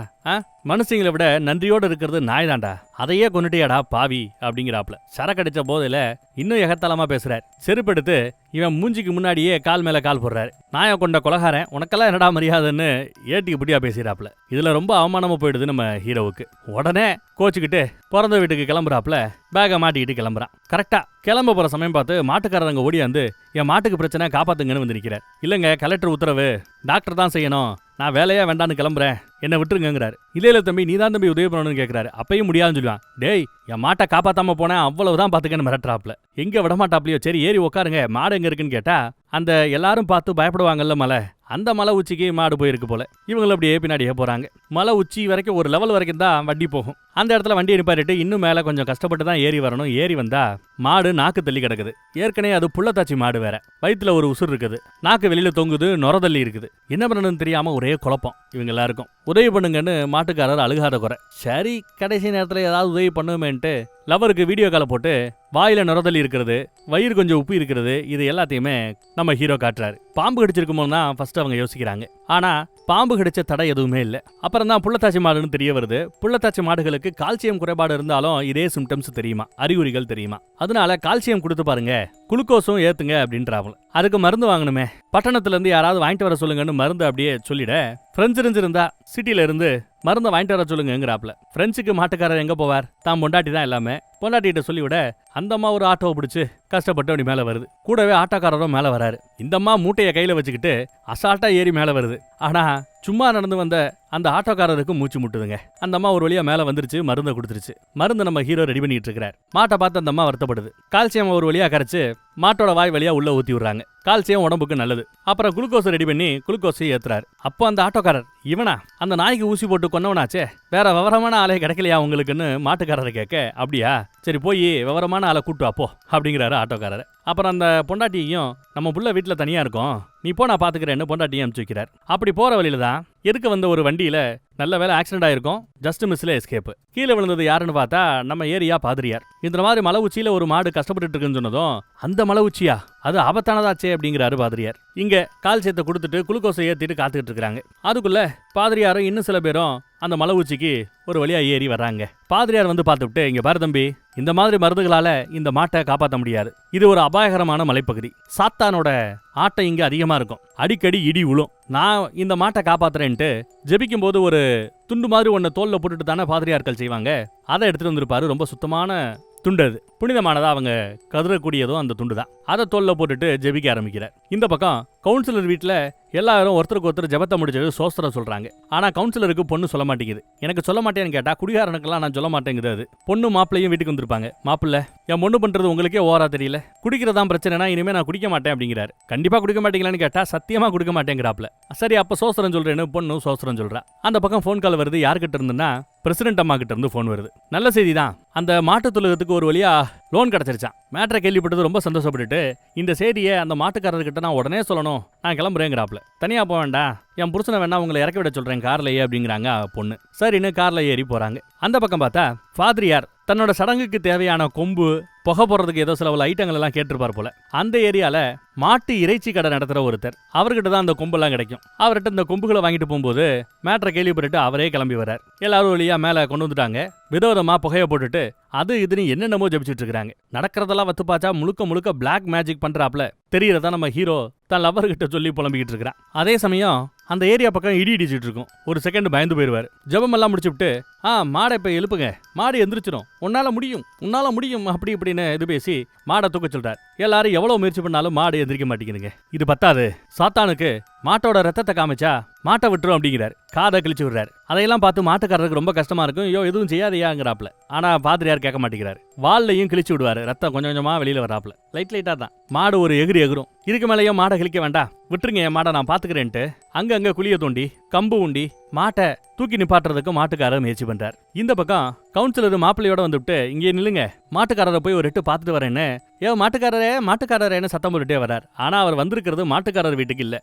மனுஷங்களை விட நன்றியோடு இருக்கிறது நாய் தான்டா அதையே கொண்டுட்டியாடா பாவி அப்படிங்கிறாப்ல. சரக்கடிச்ச போதில் இன்னும் எகத்தலமா பேசுகிறார் செருப்பெடுத்து இவன் மூஞ்சிக்கு முன்னாடியே கால் மேலே கால் போடுறாரு. நாயை கொண்ட கொலகாரன் உனக்கெல்லாம் என்னடா மரியாதைன்னு ஏட்டிக்கு புட்டியா பேசுறாப்ல. இதுல ரொம்ப அவமானமா போயிடுது நம்ம ஹீரோவுக்கு. உடனே கோச்சிக்கிட்டு பிறந்த வீட்டுக்கு கிளம்புறாப்புல பேகை மாட்டிக்கிட்டு கிளம்புறான். கரெக்டாக கிளம்ப போற சமயம் பார்த்து மாட்டுக்காரங்க ஓடியாந்து என் மாட்டுக்கு பிரச்சனை காப்பாத்துங்கன்னு வந்து நிக்கிறார் இல்லங்க கலெக்டர் உத்தரவு டாக்டர் தான் செய்யணும். நான் வேலையா வேண்டான்னு கிளம்புறேன். என்ன விட்டுருங்கிறாரு இல்லை தம்பி நீ தான் தம்பி உதவி பண்ணணும்னு கேட்குறாரு அப்பயும் முடியாதுன்னு சொல்லி சொல்லுவான் டேய் என் மாட்டை காப்பாத்தாம போனேன் அவ்வளவுதான் பாத்துக்கன்னு மிரட்டுறாப்ல. எங்க விடமாட்டாப்லையோ சரி ஏறி உட்காருங்க மாடு எங்க இருக்குன்னு கேட்டா அந்த எல்லாரும் பார்த்து பயப்படுவாங்கல்ல மலை. அந்த மலை உச்சிக்கு மாடு போயிருக்கு போல. இவங்களும் அப்படியே பின்னாடியே போகிறாங்க மலை உச்சி வரைக்கும் ஒரு லெவல் வரைக்கும் தான் வண்டி போகும். அந்த இடத்துல வண்டியை நிப்பாட்டிட்டு இன்னும் மேலே கொஞ்சம் கஷ்டப்பட்டு தான் ஏறி வரணும். ஏறி வந்தால் மாடு நாக்கு தள்ளி கிடக்குது. ஏற்கனவே அது புள்ளத்தாச்சி மாடு வேற. வயிற்றுல ஒரு உசுர் இருக்குது. நாக்கு வெளியில் தொங்குது நுரதள்ளி இருக்குது. என்ன பண்ணணும்னு தெரியாமல் ஒரே குழப்பம். இவங்க எல்லாருக்கும். உதவி பண்ணுங்கன்னு மாட்டுக்காரர் அழுகாத குறை. சரி கடைசி நேரத்தில் ஏதாவது உதவி பண்ணுமேன்ட்டு லவருக்கு வீடியோ காலை போட்டு வாயில நுரதல் இருக்கிறது வயிறு கொஞ்சம் உப்பு இருக்கிறது இது எல்லாத்தையுமே நம்ம ஹீரோ காட்டுறாரு. பாம்பு கடிச்சிருக்குமோ தான் ஃபர்ஸ்ட் அவங்க யோசிக்கிறாங்க. ஆனா பாம்பு கடிச்ச தடை எதுவுமே இல்லை. அப்புறம் தான் புள்ளத்தாச்சி மாடுன்னு தெரிய வருது. புள்ளத்தாச்சி மாடுகளுக்கு கால்சியம் குறைபாடு இருந்தாலும் இதே சிம்டம்ஸ் தெரியுமா? அறிகுறிகள் தெரியுமா? அதனால கால்சியம் கொடுத்து பாருங்க. குளுக்கோஸும் ஏத்துங்க அப்படின்றாங்க அதுக்கு மருந்து வாங்கணுமே. பட்டணத்துல இருந்து யாராவது வாங்கிட்டு வர சொல்லுங்கன்னு மருந்து அப்படியே சொல்லிட பிரெஞ்சு இருந்தா சிட்டில இருந்து மருந்தை வாங்கிட்டு வர சொல்லுங்கிறாப்ல பிரெஞ்சுக்கு மாட்டுக்காரர் எங்க போவார்? தான் பொண்டாட்டி தான் எல்லாமே. பொண்டாட்டிகிட்ட சொல்லிவிட அந்த அம்மா ஒரு ஆட்டோவை பிடிச்சு கஷ்டப்பட்டு அப்படி மேலே வருது. கூடவே ஆட்டோக்காரரும் மேலே வராரு. இந்தம்மா மூட்டையை கையில் வச்சுக்கிட்டு அசால்ட்டாக ஏறி மேலே வருது. ஆனால் சும்மா நடந்து வந்த அந்த ஆட்டோக்காரருக்கு மூச்சு முட்டுதுங்க. அந்த அம்மா ஒரு வழியாக மேலே வந்துருச்சு மருந்தை கொடுத்துருச்சு. மருந்து நம்ம ஹீரோ ரெடி பண்ணிட்டு இருக்கிறார். மாட்டை பார்த்து அந்த அம்மா வருத்தப்படுது. கால்சியம் ஒரு வழியாக கரைச்சு மாட்டோட வாய் வழியாக உள்ளே ஊற்றி விடுறாங்க. கால்சியம் உடம்புக்கு நல்லது. அப்புறம் குளுக்கோஸ் ரெடி பண்ணி குளுக்கோஸை ஏத்துறாரு. அப்போ அந்த ஆட்டோக்காரர் இவனா? அந்த நாய்க்கு ஊசி போட்டு கொன்னவனாச்சே? வேற விவரமான ஆளே கிடைக்கலையா உங்களுக்குன்னு மாட்டுக்காரரை கேட்க அப்படியா? சரி போய் விவரமான ஆளை கூட்டு அப்போ அப்படிங்கிறாரு ஆட்டோக்காரர். அப்புறம் அந்த பொண்டாட்டியையும் நம்ம புள்ள வீட்டில் தனியாக இருக்கோம். நீ போ நான் பாத்துக்கிறேன்னு பொண்டாட்டியும் அனுப்பிச்சு வைக்கிறார். அப்படி போகிற வழியில தான் எதுக்கு வந்த ஒரு வண்டியில் நல்ல வேலை ஆக்சிடென்ட் ஆயிருக்கும். ஜஸ்ட் மிஸ்ல எஸ்கேப் கீழே விழுந்தது யாருன்னு பார்த்தா நம்ம ஏரியா பாதிரியார். இந்த மாதிரி மலை உச்சியில் ஒரு மாடு கஷ்டப்பட்டுட்டு இருக்குன்னு சொன்னதும் அந்த மலை உச்சியா? அது ஆபத்தானதாச்சே அப்படிங்கிறாரு பாதிரியார். இங்க கால் சேத்தை கொடுத்துட்டு குளுக்கோஸை ஏற்றிட்டு காத்துக்கிட்டு இருக்கிறாங்க அதுக்குள்ள பாதிரியாரும் இன்னும் சில பேரும் அந்த மலை உச்சிக்கு ஒரு வழியா ஏறி வர்றாங்க. பாதிரியார் வந்து பார்த்துவிட்டு இங்க பாரு தம்பி இந்த மாதிரி மருந்துகளால இந்த மாட்டை காப்பாற்ற முடியாது. இது ஒரு அபாயகரமான மலைப்பகுதி. சாத்தா சாத்தானோட ஆட்டம் இங்க அதிகமா இருக்கும். அடிக்கடி இடி உழும். நான் இந்த மாட்டை காப்பாத்துறேன்ட்டு ஜெபிக்கும் போது ஒரு துண்டு மாதிரி ஒன்று தோல்ல போட்டுட்டு தானே பாதிரியார்கள் செய்வாங்க? அதை எடுத்துட்டு வந்திருப்பாரு. ரொம்ப சுத்தமான துண்டு அது. புனிதமானதா அவங்க கதறக்கூடியதும் அந்த துண்டு தான் அதை தோல்ல போட்டுட்டு ஜெபிக்க ஆரம்பிக்கிறார். இந்த பக்கம் கவுன்சிலர் வீட்டில் எல்லாரும் ஒருத்தருக்கு ஒருத்தர் ஜபத்தை முடிச்சது சோஸ்திரம் சொல்றாங்க. ஆனா கவுன்சிலருக்கு பொண்ணு சொல்ல மாட்டேங்குது. எனக்கு சொல்ல மாட்டேன்னு கேட்டா குடிகாரனுக்கெல்லாம் நான் சொல்ல மாட்டேங்குது அது. பொண்ணு மாப்பிள்ளையும் வீட்டுக்கு வந்திருப்பாங்க. மாப்பிள்ள என் பொண்ணு பண்றது உங்களுக்கே ஓரா தெரியல. குடிக்கிறதான் பிரச்சனைனா இனிமே நான் குடிக்க மாட்டேன் அப்படிங்கிறாரு. கண்டிப்பா குடிக்க மாட்டேங்களான்னு கேட்டா சத்தியமா கொடுக்க மாட்டேங்கிறாப்ல. சரி அப்ப சோஸ்திரம் சொல்றேன்னு பொண்ணு சோஸ்திரம் சொல்கிறா அந்த பக்கம் ஃபோன் கால் வருது. யார்கிட்ட இருந்துன்னா பிரசிடென்ட் அம்மா கிட்ட இருந்து ஃபோன் வருது. நல்ல செய்தி தான் அந்த மாட்டுத் தொழுகத்துக்கு ஒரு வழியா லோன் கிடச்சிருச்சான் மேட்ரை கேள்விப்பட்டது ரொம்ப சந்தோஷப்பட்டுட்டு இந்த செய்தியை அந்த மாட்டுக்காரர்கிட்ட நான் உடனே சொல்லணும். நான் கிளம்புறேங்கிறாப்ல தனியா போக வேண்டாம். என் புருஷனை வேணா உங்களை இறக்கி விட சொல்றேன் கார்லயே அப்படிங்கிறாங்க பொண்ணு. சரின்னு கார்ல ஏறி போறாங்க. அந்த பக்கம் பார்த்தா ஃபாதிரியார் தன்னோட சடங்குக்கு தேவையான கொம்பு புகை போடுறதுக்கு ஏதோ சில ஐட்டங்கள் எல்லாம் கேட்டிருப்பார் போல. அந்த ஏரியால மாட்டு இறைச்சி கடை நடத்துற ஒருத்தர். அவர்கிட்ட தான் அந்த கொம்பெல்லாம் கிடைக்கும். அவர்கிட்ட இந்த கொம்புகளை வாங்கிட்டு போகும்போது மேட்ரை கேள்விப்பட்டுட்டு அவரே கிளம்பி வரார் எல்லாரும் வழியா மேல கொண்டு வந்துட்டாங்க. விதவிதமா புகைய போட்டுட்டு அது இதுன்னு என்னென்னமோ ஜபிச்சுட்டு இருக்காங்க நடக்கிறதெல்லாம் வத்து பார்த்தா முழுக்க முழுக்க பிளாக் மேஜிக் பண்றாப்ல. தெரியறதா நம்ம ஹீரோ தன் லவர்கிட்ட சொல்லி புலம்பிக்கிட்டு இருக்கிறான். அதே சமயம் அந்த ஏரியா பக்கம் இடி இடிச்சிட்டு இருக்கும். ஒரு செகண்ட் பயந்து போயிடுவார் முடிச்சு முடிச்சுவிட்டு ஆ மாடை இப்போ எழுப்புங்க. மாடு எந்திரிச்சிடும் உன்னால முடியும். உன்னால முடியும். அப்படி இப்படின்னு இது பேசி மாடை தூக்க சொல்றார். எல்லாரும் எவ்வளவு முயற்சி பண்ணாலும் மாடு எந்திரிக்க மாட்டேங்குதுங்க. இது பத்தாது. சாத்தானுக்கு மாட்டோட ரத்தத்தை காமிச்சா மாட்டை விட்டுரும் அப்படிங்கிறார். காதை கிழிச்சு விடுறாரு. அதையெல்லாம் பார்த்து மாட்டுக்காரருக்கு ரொம்ப கஷ்டமா இருக்கும். ஐயோ எதுவும் செய்யாதையாங்கிறாப்ல ஆனா பாதிரியார் கேட்க மாட்டேங்கிறாரு. வால்லையும் கிழிச்சு விடுவாரு. ரத்தம் கொஞ்சம் கொஞ்சமா வெளியில வராப்ல லைட் லைட்டா தான். மாடு ஒரு எகிரி எகிரும் இதுக்கு மேலேயும் மாடை கிழிக்க வேண்டாம். விட்டுருங்க என் மாடை நான் பாத்துக்கிறேன்ட்டு. அங்கங்க குழிய தோண்டி கம்பு உண்டி மாட்டை தூக்கி நிப்பாட்டுறதுக்கு மாட்டுக்காரர் முயற்சி பண்றார். இந்த பக்கம் கவுன்சிலர் மாப்பிள்ளையோட வந்துவிட்டு இங்கே நில்லுங்க. மாட்டுக்காரரை போய் ஒரு எட்டு பார்த்துட்டு வரேன்னு. ஏ மாட்டுக்காரரே மாட்டுக்காரரேன்னு சத்தம் போட்டுட்டே வரார் ஆனா அவர் வந்திருக்கிறது மாட்டுக்காரர் வீட்டுக்கு இல்ல.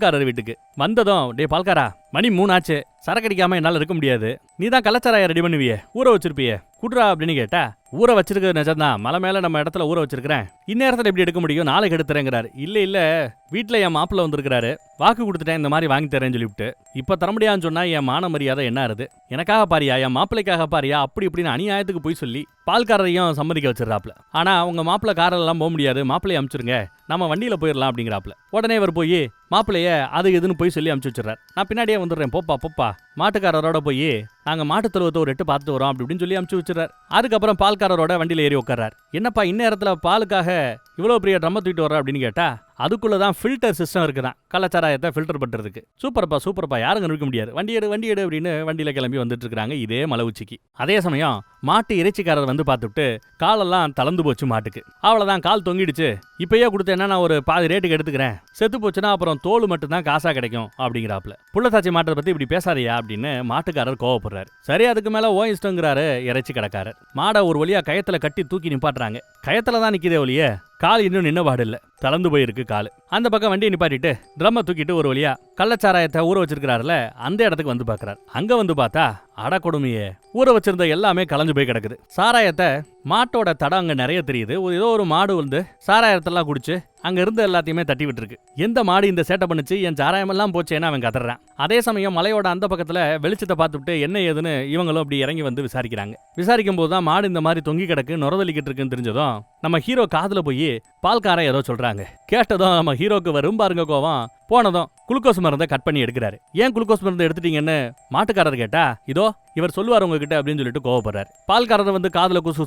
பால்காரர் வீட்டுக்கு. வந்ததும் டே பால்காரா? மணி மூணாச்சு. சரக்கடிக்காம என்னால் இருக்க முடியாது. நீ தான் கள்ளச்சாராய ரெடி பண்ணுவியே. ஊற வச்சிருப்பியே. குட்ரா அப்படின்னு கேட்டா ஊற வச்சிருக்கிறது நிஜம்தான். மலை மேலே நம்ம இடத்துல ஊற வச்சிருக்கிறேன். இந்நேரத்துல எப்படி எடுக்க முடியும்? நாளைக்கு எடுத்துறேங்கிறாரு. இல்லை இல்லை. வீட்டில் என் மாப்பிள்ள வந்திருக்கிறாரு. வாக்கு கொடுத்துட்டேன் இந்த மாதிரி வாங்கி தரேன்னு சொல்லிவிட்டு. இப்போ தர முடியாதுன்னு சொன்னால் என் மான மரியாதை என்ன ஆறுது? எனக்காக பாரியா? என் மாப்பிள்ளைக்காக பாரியா? அப்படி இப்படின்னு அநியாயத்துக்கு போய் சொல்லி பால்காரரையும் சம்மதிக்க வச்சிடறாப்ல ஆனால் அவங்க மாப்பிள்ளை காரெல்லாம் போக முடியாது. மாப்பிள்ளையை அனுப்பிச்சிருங்க நம்ம வண்டியில் போயிடலாம் அப்படிங்கிறாப்ல உடனே இவர் போய் மாப்பிள்ளைய அது இதுன்னு போய் சொல்லி அனுப்பிச்சி வச்சிடறாரு. நான் பின்னாடியே வந்துடுறேன். போப்பா போப்பா. மாட்டுக்காரரோட போய் நாங்க மாட்டு தொழுவத்தை ஒரு எட்டு பார்த்துட்டு வரோம் அப்படி இப்படின்னு சொல்லி அமுச்சு வச்சுறாரு அதுக்கப்புறம் பால்காரரோட வண்டியில ஏறி உட்கார்றாரு என்னப்பா இந்நேரத்துல பாலுக்காக இவ்வளவு பெரிய ட்ரம்ம தூக்கிட்டு வர்ற அப்படின்னு கேட்டா அதுக்குள்ளே தான் ஃபில்டர் சிஸ்டம் இருக்குதான். கலாச்சாரத்தை ஃபில்டர் பண்ணுறதுக்கு சூப்பர்ப்பா சூப்பர்ப்பா. யாரும் கண்டுபிடிக்க முடியாது. வண்டி எடு வண்டி எடு அப்படின்னு வண்டியில கிளம்பி வந்துட்டு இருக்காங்க இதே மலை உச்சிக்கு அதே சமயம் மாட்டு இறைச்சிக்காரர் வந்து பார்த்துட்டு காலெல்லாம் தளர்ந்து போச்சு மாட்டுக்கு. அவ்வளோதான் கால் தொங்கிடுச்சு. இப்பயே கொடுத்தேன்னா நான் ஒரு பாதி ரேட்டுக்கு எடுத்துக்கிறேன். செத்து போச்சுன்னா அப்புறம் தோல் மட்டும்தான் காசாக கிடைக்கும் அப்படிங்கிறாப்ல புள்ளத்தாச்சி மாட்டை பற்றி இப்படி பேசாதியா அப்படின்னு மாட்டுக்காரர் கோவப்படுறாரு. சரி அதுக்கு மேலே ஓ இஷ்டங்கிறாரு இறைச்சி கிடக்காரு மாடை ஒரு வழியா கயத்தில் கட்டி தூக்கி நிப்பாட்டுறாங்க. கயத்துல தான் நிற்கிதே ஒழிய கால் இன்னும் நின்ன பாடு இல்ல தளர்ந்து போயிருக்கு கால். அந்த பக்கம் வண்டியை நிப்பாட்டிட்டு ட்ரம்மை தூக்கிட்டு ஒரு வழியா கள்ளச்சாராயத்தை ஊற வச்சிருக்கிறாருல அந்த இடத்துக்கு வந்து பார்க்குறாரு. அங்க வந்து பார்த்தா அட கொடுமையே. ஊற வச்சிருந்த எல்லாமே கலைஞ்சு போய் கிடக்குது. சாராயத்தை மாட்டோட தடம் அங்க நிறைய தெரியுது. ஒரு- ஏதோ ஒரு மாடு வந்து சாராயத்தெல்லாம் குடிச்சு அங்க இருந்த எல்லாத்தையுமே தட்டி விட்டுருக்கு. எந்த மாடு இந்த சேட்டை பண்ணுச்சு? என் சாராயமெல்லாம் போச்சேன்னு அவன் கதறான். அதே சமயம் மலையோட அந்த பக்கத்துல வெளிச்சத்தை பார்த்துட்டு என்ன ஏதுன்னு இவங்களும் அப்படி இறங்கி வந்து விசாரிக்கிறாங்க. விசாரிக்கும் போது தான் மாடு இந்த மாதிரி தொங்கி கிடக்கு நுரதலிக்கிட்டு இருக்குன்னு தெரிஞ்சதும் நம்ம ஹீரோ காதுல போய் பால்காரன் ஏதோ சொல்றாங்க. கேட்டதும் நம்ம ஹீரோக்கு வரும் பாருங்க கோவம். போனதும் குளுக்கோஸ் மருந்தை கட் பண்ணி எடுக்கிறாரு. ஏன் குளுக்கோஸ் மருந்து எடுத்துட்டீங்கன்னு மாட்டுக்காரர் கேட்டா இதோ இவர் சொல்லுவார் உங்ககிட்ட அப்படின்னு சொல்லிட்டு கோவப்படுறாரு. பால்காரர் வந்து காதுல குசு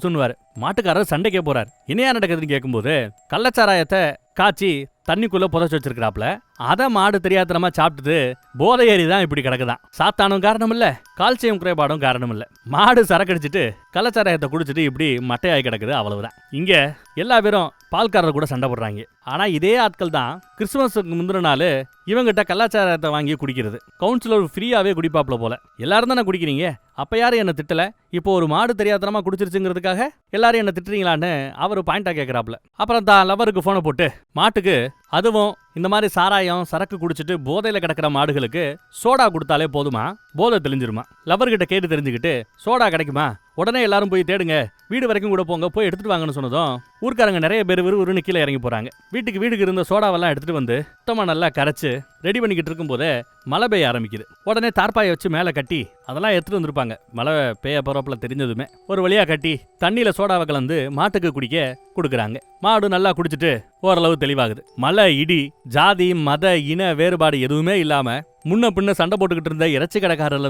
மாட்டுக்காரர் சண்டைக்கே போறாரு. என்னையா நடக்குதுன்னு கேட்கும்போது கள்ளச்சாராயத்தை காய்ச்சி தண்ணிக்குள்ளே புதைச்சி வச்சிருக்கிறாப்புல. அதை மாடு தெரியாதனமா சாப்பிட்டுது போதை ஏறி தான் இப்படி கிடக்குதான். சாத்தானும் காரணம் இல்லை கால்சியம் குறைபாடும் காரணம் இல்லை மாடு சரக்கடிச்சிட்டு கள்ளச்சாராயத்தை குடிச்சிட்டு இப்படி மட்டையாகி கிடக்குது அவ்வளவுதான். இங்கே எல்லா பேரும் பால்காரர் கூட சண்டை போடுறாங்க. ஆனா இதே ஆட்கள் தான் கிறிஸ்துமஸுக்கு முந்தின நாள் இவங்கிட்ட கலாச்சாரத்தை வாங்கி குடிக்கிறது. கவுன்சிலர் ஃப்ரீயாவே குடிப்பாப்ல போல. எல்லாரும் தானே குடிக்கிறீங்க? அப்ப யாரும் என்ன திட்டல? இப்போ ஒரு மாடு தெரியாதனமா குடிச்சிருச்சுங்கிறதுக்காக எல்லாரும் என்ன திட்டுறீங்களான்னு அவர் பாயிண்டா கேட்கறாப்ல அப்புறம் தான் லவருக்கு போனை போட்டு மாட்டுக்கு அதுவும் இந்த மாதிரி சாராயம் சரக்கு குடிச்சிட்டு போதையில கிடக்கிற மாடுகளுக்கு சோடா கொடுத்தாலே போதுமா? போதை தெளிஞ்சிருமா? லவர்கிட்ட கேட்டு தெரிஞ்சுக்கிட்டு சோடா கிடைக்குமா? உடனே எல்லாரும் போய் தேடுங்க. வீடு வரைக்கும் கூட போங்க போய் எடுத்துட்டு வாங்கன்னு சொன்னதும் ஊர்க்காரங்க நிறைய பேர் விறுவிறுன்னு கீழே இறங்கி போறாங்க. வீட்டுக்கு வீடுக்கு இருந்த சோடாவெல்லாம் எடுத்துட்டு வந்து சுத்தமாக நல்லா கரைச்சு ரெடி பண்ணிக்கிட்டு இருக்கும்போதே மழை பெய்ய ஆரம்பிக்குது. உடனே தார்ப்பாயை வச்சு மேலே கட்டி அதெல்லாம் எடுத்துட்டு வந்திருப்பாங்க. மழை பெய்ய போறப்பல தெரிஞ்சதுமே ஒரு வழியா கட்டி தண்ணியில சோடாவை கலந்து மாட்டுக்கு குடிக்க கொடுக்குறாங்க. மாடு நல்லா குடிச்சிட்டு ஓரளவு தெளிவாகுது. மழை இடி ஜாதி மத இன வேறுபாடு எதுவுமே இல்லாம முன்ன பின்ன சண்டை போட்டுக்கிட்டு இருந்த இறைச்சி கடைக்காரர்ல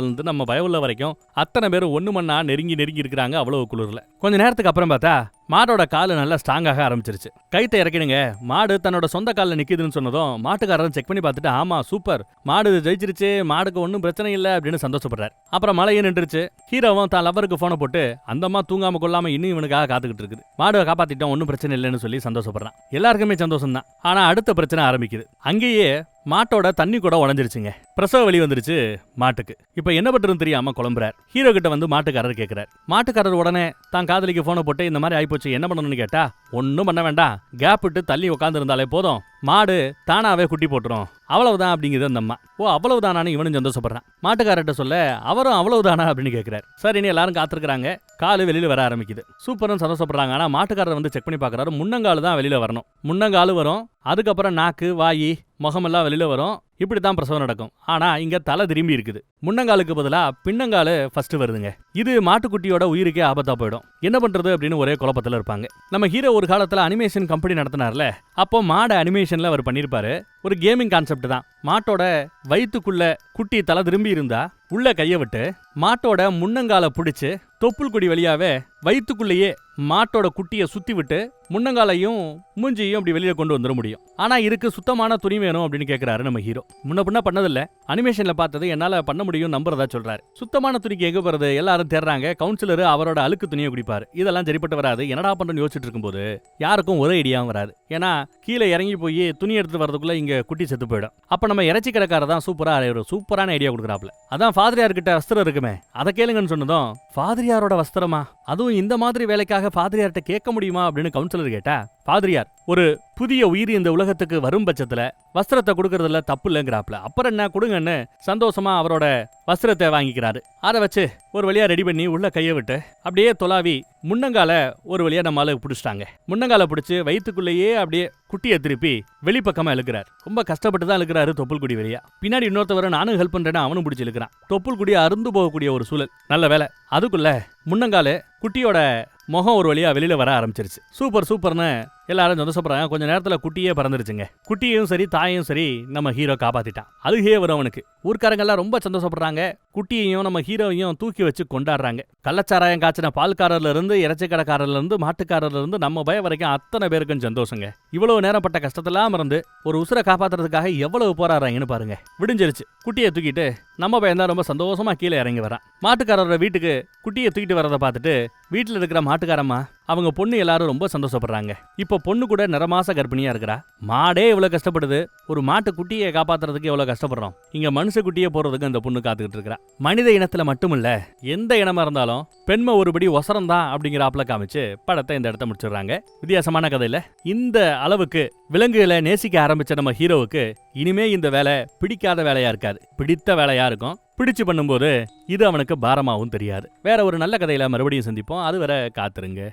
இருந்து நம்ம பயவுள்ள வரைக்கும் அத்தனை பேரும் ஒன்று மண்ணா நெருங்கி நெருங்கி இருக்கிறாங்க அவ்வளவு குளிர்ல. கொஞ்ச நேரத்துக்கு அப்புறம் பார்த்தா மாடோட காலு நல்லா ஸ்ட்ராங்காக ஆரம்பிச்சிருச்சு. கைத்தை இறக்கிடுங்க. மாடு தன்னோட சொந்த காலில் நிற்கிதுன்னு சொன்னதும் மாட்டுக்காரன் செக் பண்ணி பார்த்துட்டு ஆமா சூப்பர் மாடு ஜெயிச்சிருச்சு. மாடுக்கு ஒன்றும் பிரச்சனை இல்லை அப்படின்னு சந்தோஷப்படுறாரு. அப்புறம் மழையே நின்றுச்சு ஹீரோவும் தான் லவருக்கு ஃபோனை போட்டு அந்தம்மா தூங்காம கொள்ளாம இன்னும் இவனுக்காக காத்துக்கிட்டு இருக்குது. மாடுவை காப்பாத்திட்டோம். ஒன்றும் பிரச்சனை இல்லைன்னு சொல்லி சந்தோஷப்படுறான். எல்லாருக்குமே சந்தோஷம் தான் ஆனா அடுத்த பிரச்சனை ஆரம்பிக்குது. அங்கேயே மாட்டோட தண்ணி கூட உடஞ்சிருச்சுங்க. பிரசவ வலி வந்துருச்சு மாட்டுக்கு. இப்போ என்ன பண்றதுன்னு தெரியாம குழம்புறார். ஹீரோ கிட்ட வந்து மாட்டுக்காரர் கேட்கிறார் மாட்டுக்காரர் உடனே தான் காதலிக்கு போனை போட்டு இந்த மாதிரி ஆயிப்போச்சு என்ன பண்ணணும்னு கேட்டா ஒன்றும் பண்ண வேண்டாம். கேப் விட்டு தள்ளி உட்காந்துருந்தாலே போதும். மாடு தானாவே குட்டி போட்டுரும். அவ்வளவுதான் அப்படிங்குது அந்த அம்மா. ஓ அவ்வளவுதானான்னு இவனும் சந்தோஷப்படுறான். மாட்டுக்காரர்கிட்ட சொல்ல அவரும் அவ்வளவுதானா? அப்படின்னு கேட்கிறார் சரின்னு எல்லாரும் காத்திருக்கிறாங்க. காலு வெளியில வர ஆரம்பிக்குது. சூப்பரும் சந்தோஷப்படுறாங்க. ஆனா மாட்டுக்காரர் வந்து செக் பண்ணி பார்க்குறாரு. முன்னங்காலு தான் வெளியில வரணும். முன்னங்காலு வரும். அதுக்கப்புறம் நாக்கு வாயி முகமெல்லாம் வெளியில் வரும். இப்படி தான் பிரசவம் நடக்கும். ஆனால் இங்கே தலை திரும்பி இருக்குது. முன்னங்காலுக்கு பதிலாக பின்னங்கால் ஃபஸ்ட்டு வருதுங்க. இது மாட்டுக்குட்டியோட உயிருக்கே ஆபத்தாக போயிடும். என்ன பண்ணுறது அப்படின்னு ஒரே குழப்பத்தில் இருப்பாங்க. நம்ம ஹீரோ ஒரு காலத்தில் அனிமேஷன் கம்பெனி நடத்தினார்ல. அப்போ மாடை அனிமேஷனில் அவர் பண்ணியிருப்பாரு. ஒரு கேமிங் கான்செப்ட் தான். மாட்டோட வயிற்றுக்குள்ளே குட்டி தலை திரும்பி இருந்தா உள்ள கையை விட்டு மாட்டோட முன்னங்காலை பிடிச்சி தொப்புள் கொடி வழியாவே வயிற்றுக்குள்ளேயே மாட்டோட குட்டியை சுத்தி விட்டு முன்னங்காலையும் மூஞ்சியும் அப்படி வெளியில கொண்டு வந்துட முடியும். ஆனா இதுக்கு சுத்தமான துணி வேணும் அப்படின்னு கேக்குறாரு நம்ம ஹீரோ. முன்ன பின்ன பண்ணதில்ல. அனிமேஷன்ல பார்த்தது என்னால பண்ண முடியும் நம்புறதா சொல்றாரு. சுத்தமான துணிக்கு எங்க போறது? எல்லாரும் தேடுறாங்க கவுன்சிலர் அவரோட அழுக்கு துணியை குடிப்பாரு. இதெல்லாம் சரிப்பட்டு வராது. என்னடா பண்றேன்னு யோசிச்சுட்டு இருக்கும்போது யாருக்கும் ஒரு ஐடியாவும் வராது. ஏன்னா கீழே இறங்கி போய் துணி எடுத்து வரதுக்குள்ள இங்க குட்டி செத்து போயிடும். அப்ப நம்ம இறைச்சி கடைக்காரர் தான் சூப்பரா ஒரு சூப்பரான ஐடியா கொடுக்குறாப்ல அதான் ஃபாதரியார் கிட்ட வஸ்திரம் இருக்குமே. அதை கேளுங்கன்னு சொன்னதும் ஃபாதரியாரோட வஸ்திரமா? அதுவும் இந்த மாதிரி வேலைக்காக ஃபாதரியார்ட்ட கேட்க முடியுமா அப்படின்னு கவுன்சிலர் கேட்டா பாதிரியார் ஒரு புதிய உயிர் இந்த உலகத்துக்கு வரும் பட்சத்துல வஸ்திரத்தை கொடுக்கறதுல தப்பு இல்லைங்கிறாப்ல. அப்புறம் என்ன? கொடுங்கன்னு சந்தோஷமா அவரோட வஸ்திரத்தை வாங்கிக்கிறாரு. அதை வச்சு ஒரு வழியா ரெடி பண்ணி உள்ள கையை விட்டு அப்படியே தொலாவி முன்னங்கால ஒரு வழியா நம்ம ஆளு பிடிச்சிட்டாங்க. முன்னங்கால பிடிச்சி வயிற்றுக்குள்ளேயே அப்படியே குட்டியை திருப்பி வெளிப்பக்கமா இழுக்கிறார். ரொம்ப கஷ்டப்பட்டு தான் இழுக்கிறாரு தொப்புள் குடி வெளியா பின்னாடி இன்னொருத்தவரை நானும் ஹெல்ப் பண்றேன்னு அவனும் பிடிச்சி இழுக்கிறான். தொப்புள் அருந்து போகக்கூடிய ஒரு சூழல். நல்ல வேலை. அதுக்குள்ள முன்னங்கால குட்டியோட முகம் ஒரு வழியா வெளியில வர ஆரம்பிச்சிருச்சு. சூப்பர் சூப்பர்னு எல்லாரும் சந்தோஷப்படுறாங்க கொஞ்ச நேரத்தில் குட்டியே பறந்துருச்சுங்க. குட்டியும் சரி தாயும் சரி நம்ம ஹீரோ காப்பாத்திட்டான். அழுகே வரும் அவனுக்கு. ஊர்க்காரங்கெல்லாம் ரொம்ப சந்தோஷப்படுறாங்க. குட்டியையும் நம்ம ஹீரோவையும் தூக்கி வச்சு கொண்டாடுறாங்க. கள்ளச்சாராயம் காய்ச்சின பால்காரர்ல இருந்து இறைச்சிக்கடைக்காரர்ல இருந்து மாட்டுக்காரர்ல இருந்து நம்ம பய வரைக்கும் அத்தனை பேருக்கும் சந்தோஷங்க. இவ்வளவு நேரப்பட்ட கஷ்டத்தெல்லாம் இருந்து ஒரு உசுரை காப்பாத்துறதுக்காக எவ்வளவு போராடுறாங்கன்னு பாருங்க. விடிஞ்சிருச்சு. குட்டியை தூக்கிட்டு நம்ம பையன் தான் ரொம்ப சந்தோஷமா கீழே இறங்கி வரான். மாட்டுக்காரரோட வீட்டுக்கு குட்டியை தூக்கிட்டு வரதை பார்த்துட்டு வீட்டில் இருக்கிற மாட்டுக்காரம்மா அவங்க பொண்ணு எல்லாரும் ரொம்ப சந்தோஷப்படுறாங்க. இப்போ பொண்ணு கூட நிறமாச கர்ப்பிணியா இருக்கிறா. மாடே இவ்வளோ கஷ்டப்படுது. ஒரு மாட்டு குட்டியை காப்பாத்துறதுக்கு எவ்வளோ கஷ்டப்படுறோம். இங்க மனுஷ குட்டியை போறதுக்கு அந்த பொண்ணு காத்துக்கிட்டு இருக்கிறா. மனித இனத்துல மட்டுமில்ல எந்த இனமா இருந்தாலும் பெண்மை ஒருபடி ஒசரம் தான் அப்படிங்கிறாப்புல காமிச்சு படத்தை இந்த இடத்த முடிச்சிடுறாங்க. வித்தியாசமான கதையில. இந்த அளவுக்கு விலங்குகளை நேசிக்க ஆரம்பிச்ச நம்ம ஹீரோவுக்கு இனிமே இந்த வேலை பிடிக்காத வேலையா இருக்காது. பிடித்த வேலையா இருக்கும். பிடிச்சு பண்ணும்போது இது அவனுக்கு பாரமாகவும் தெரியாது. வேற ஒரு நல்ல கதையில மறுபடியும் சந்திப்போம். அது வரை காத்துருங்க.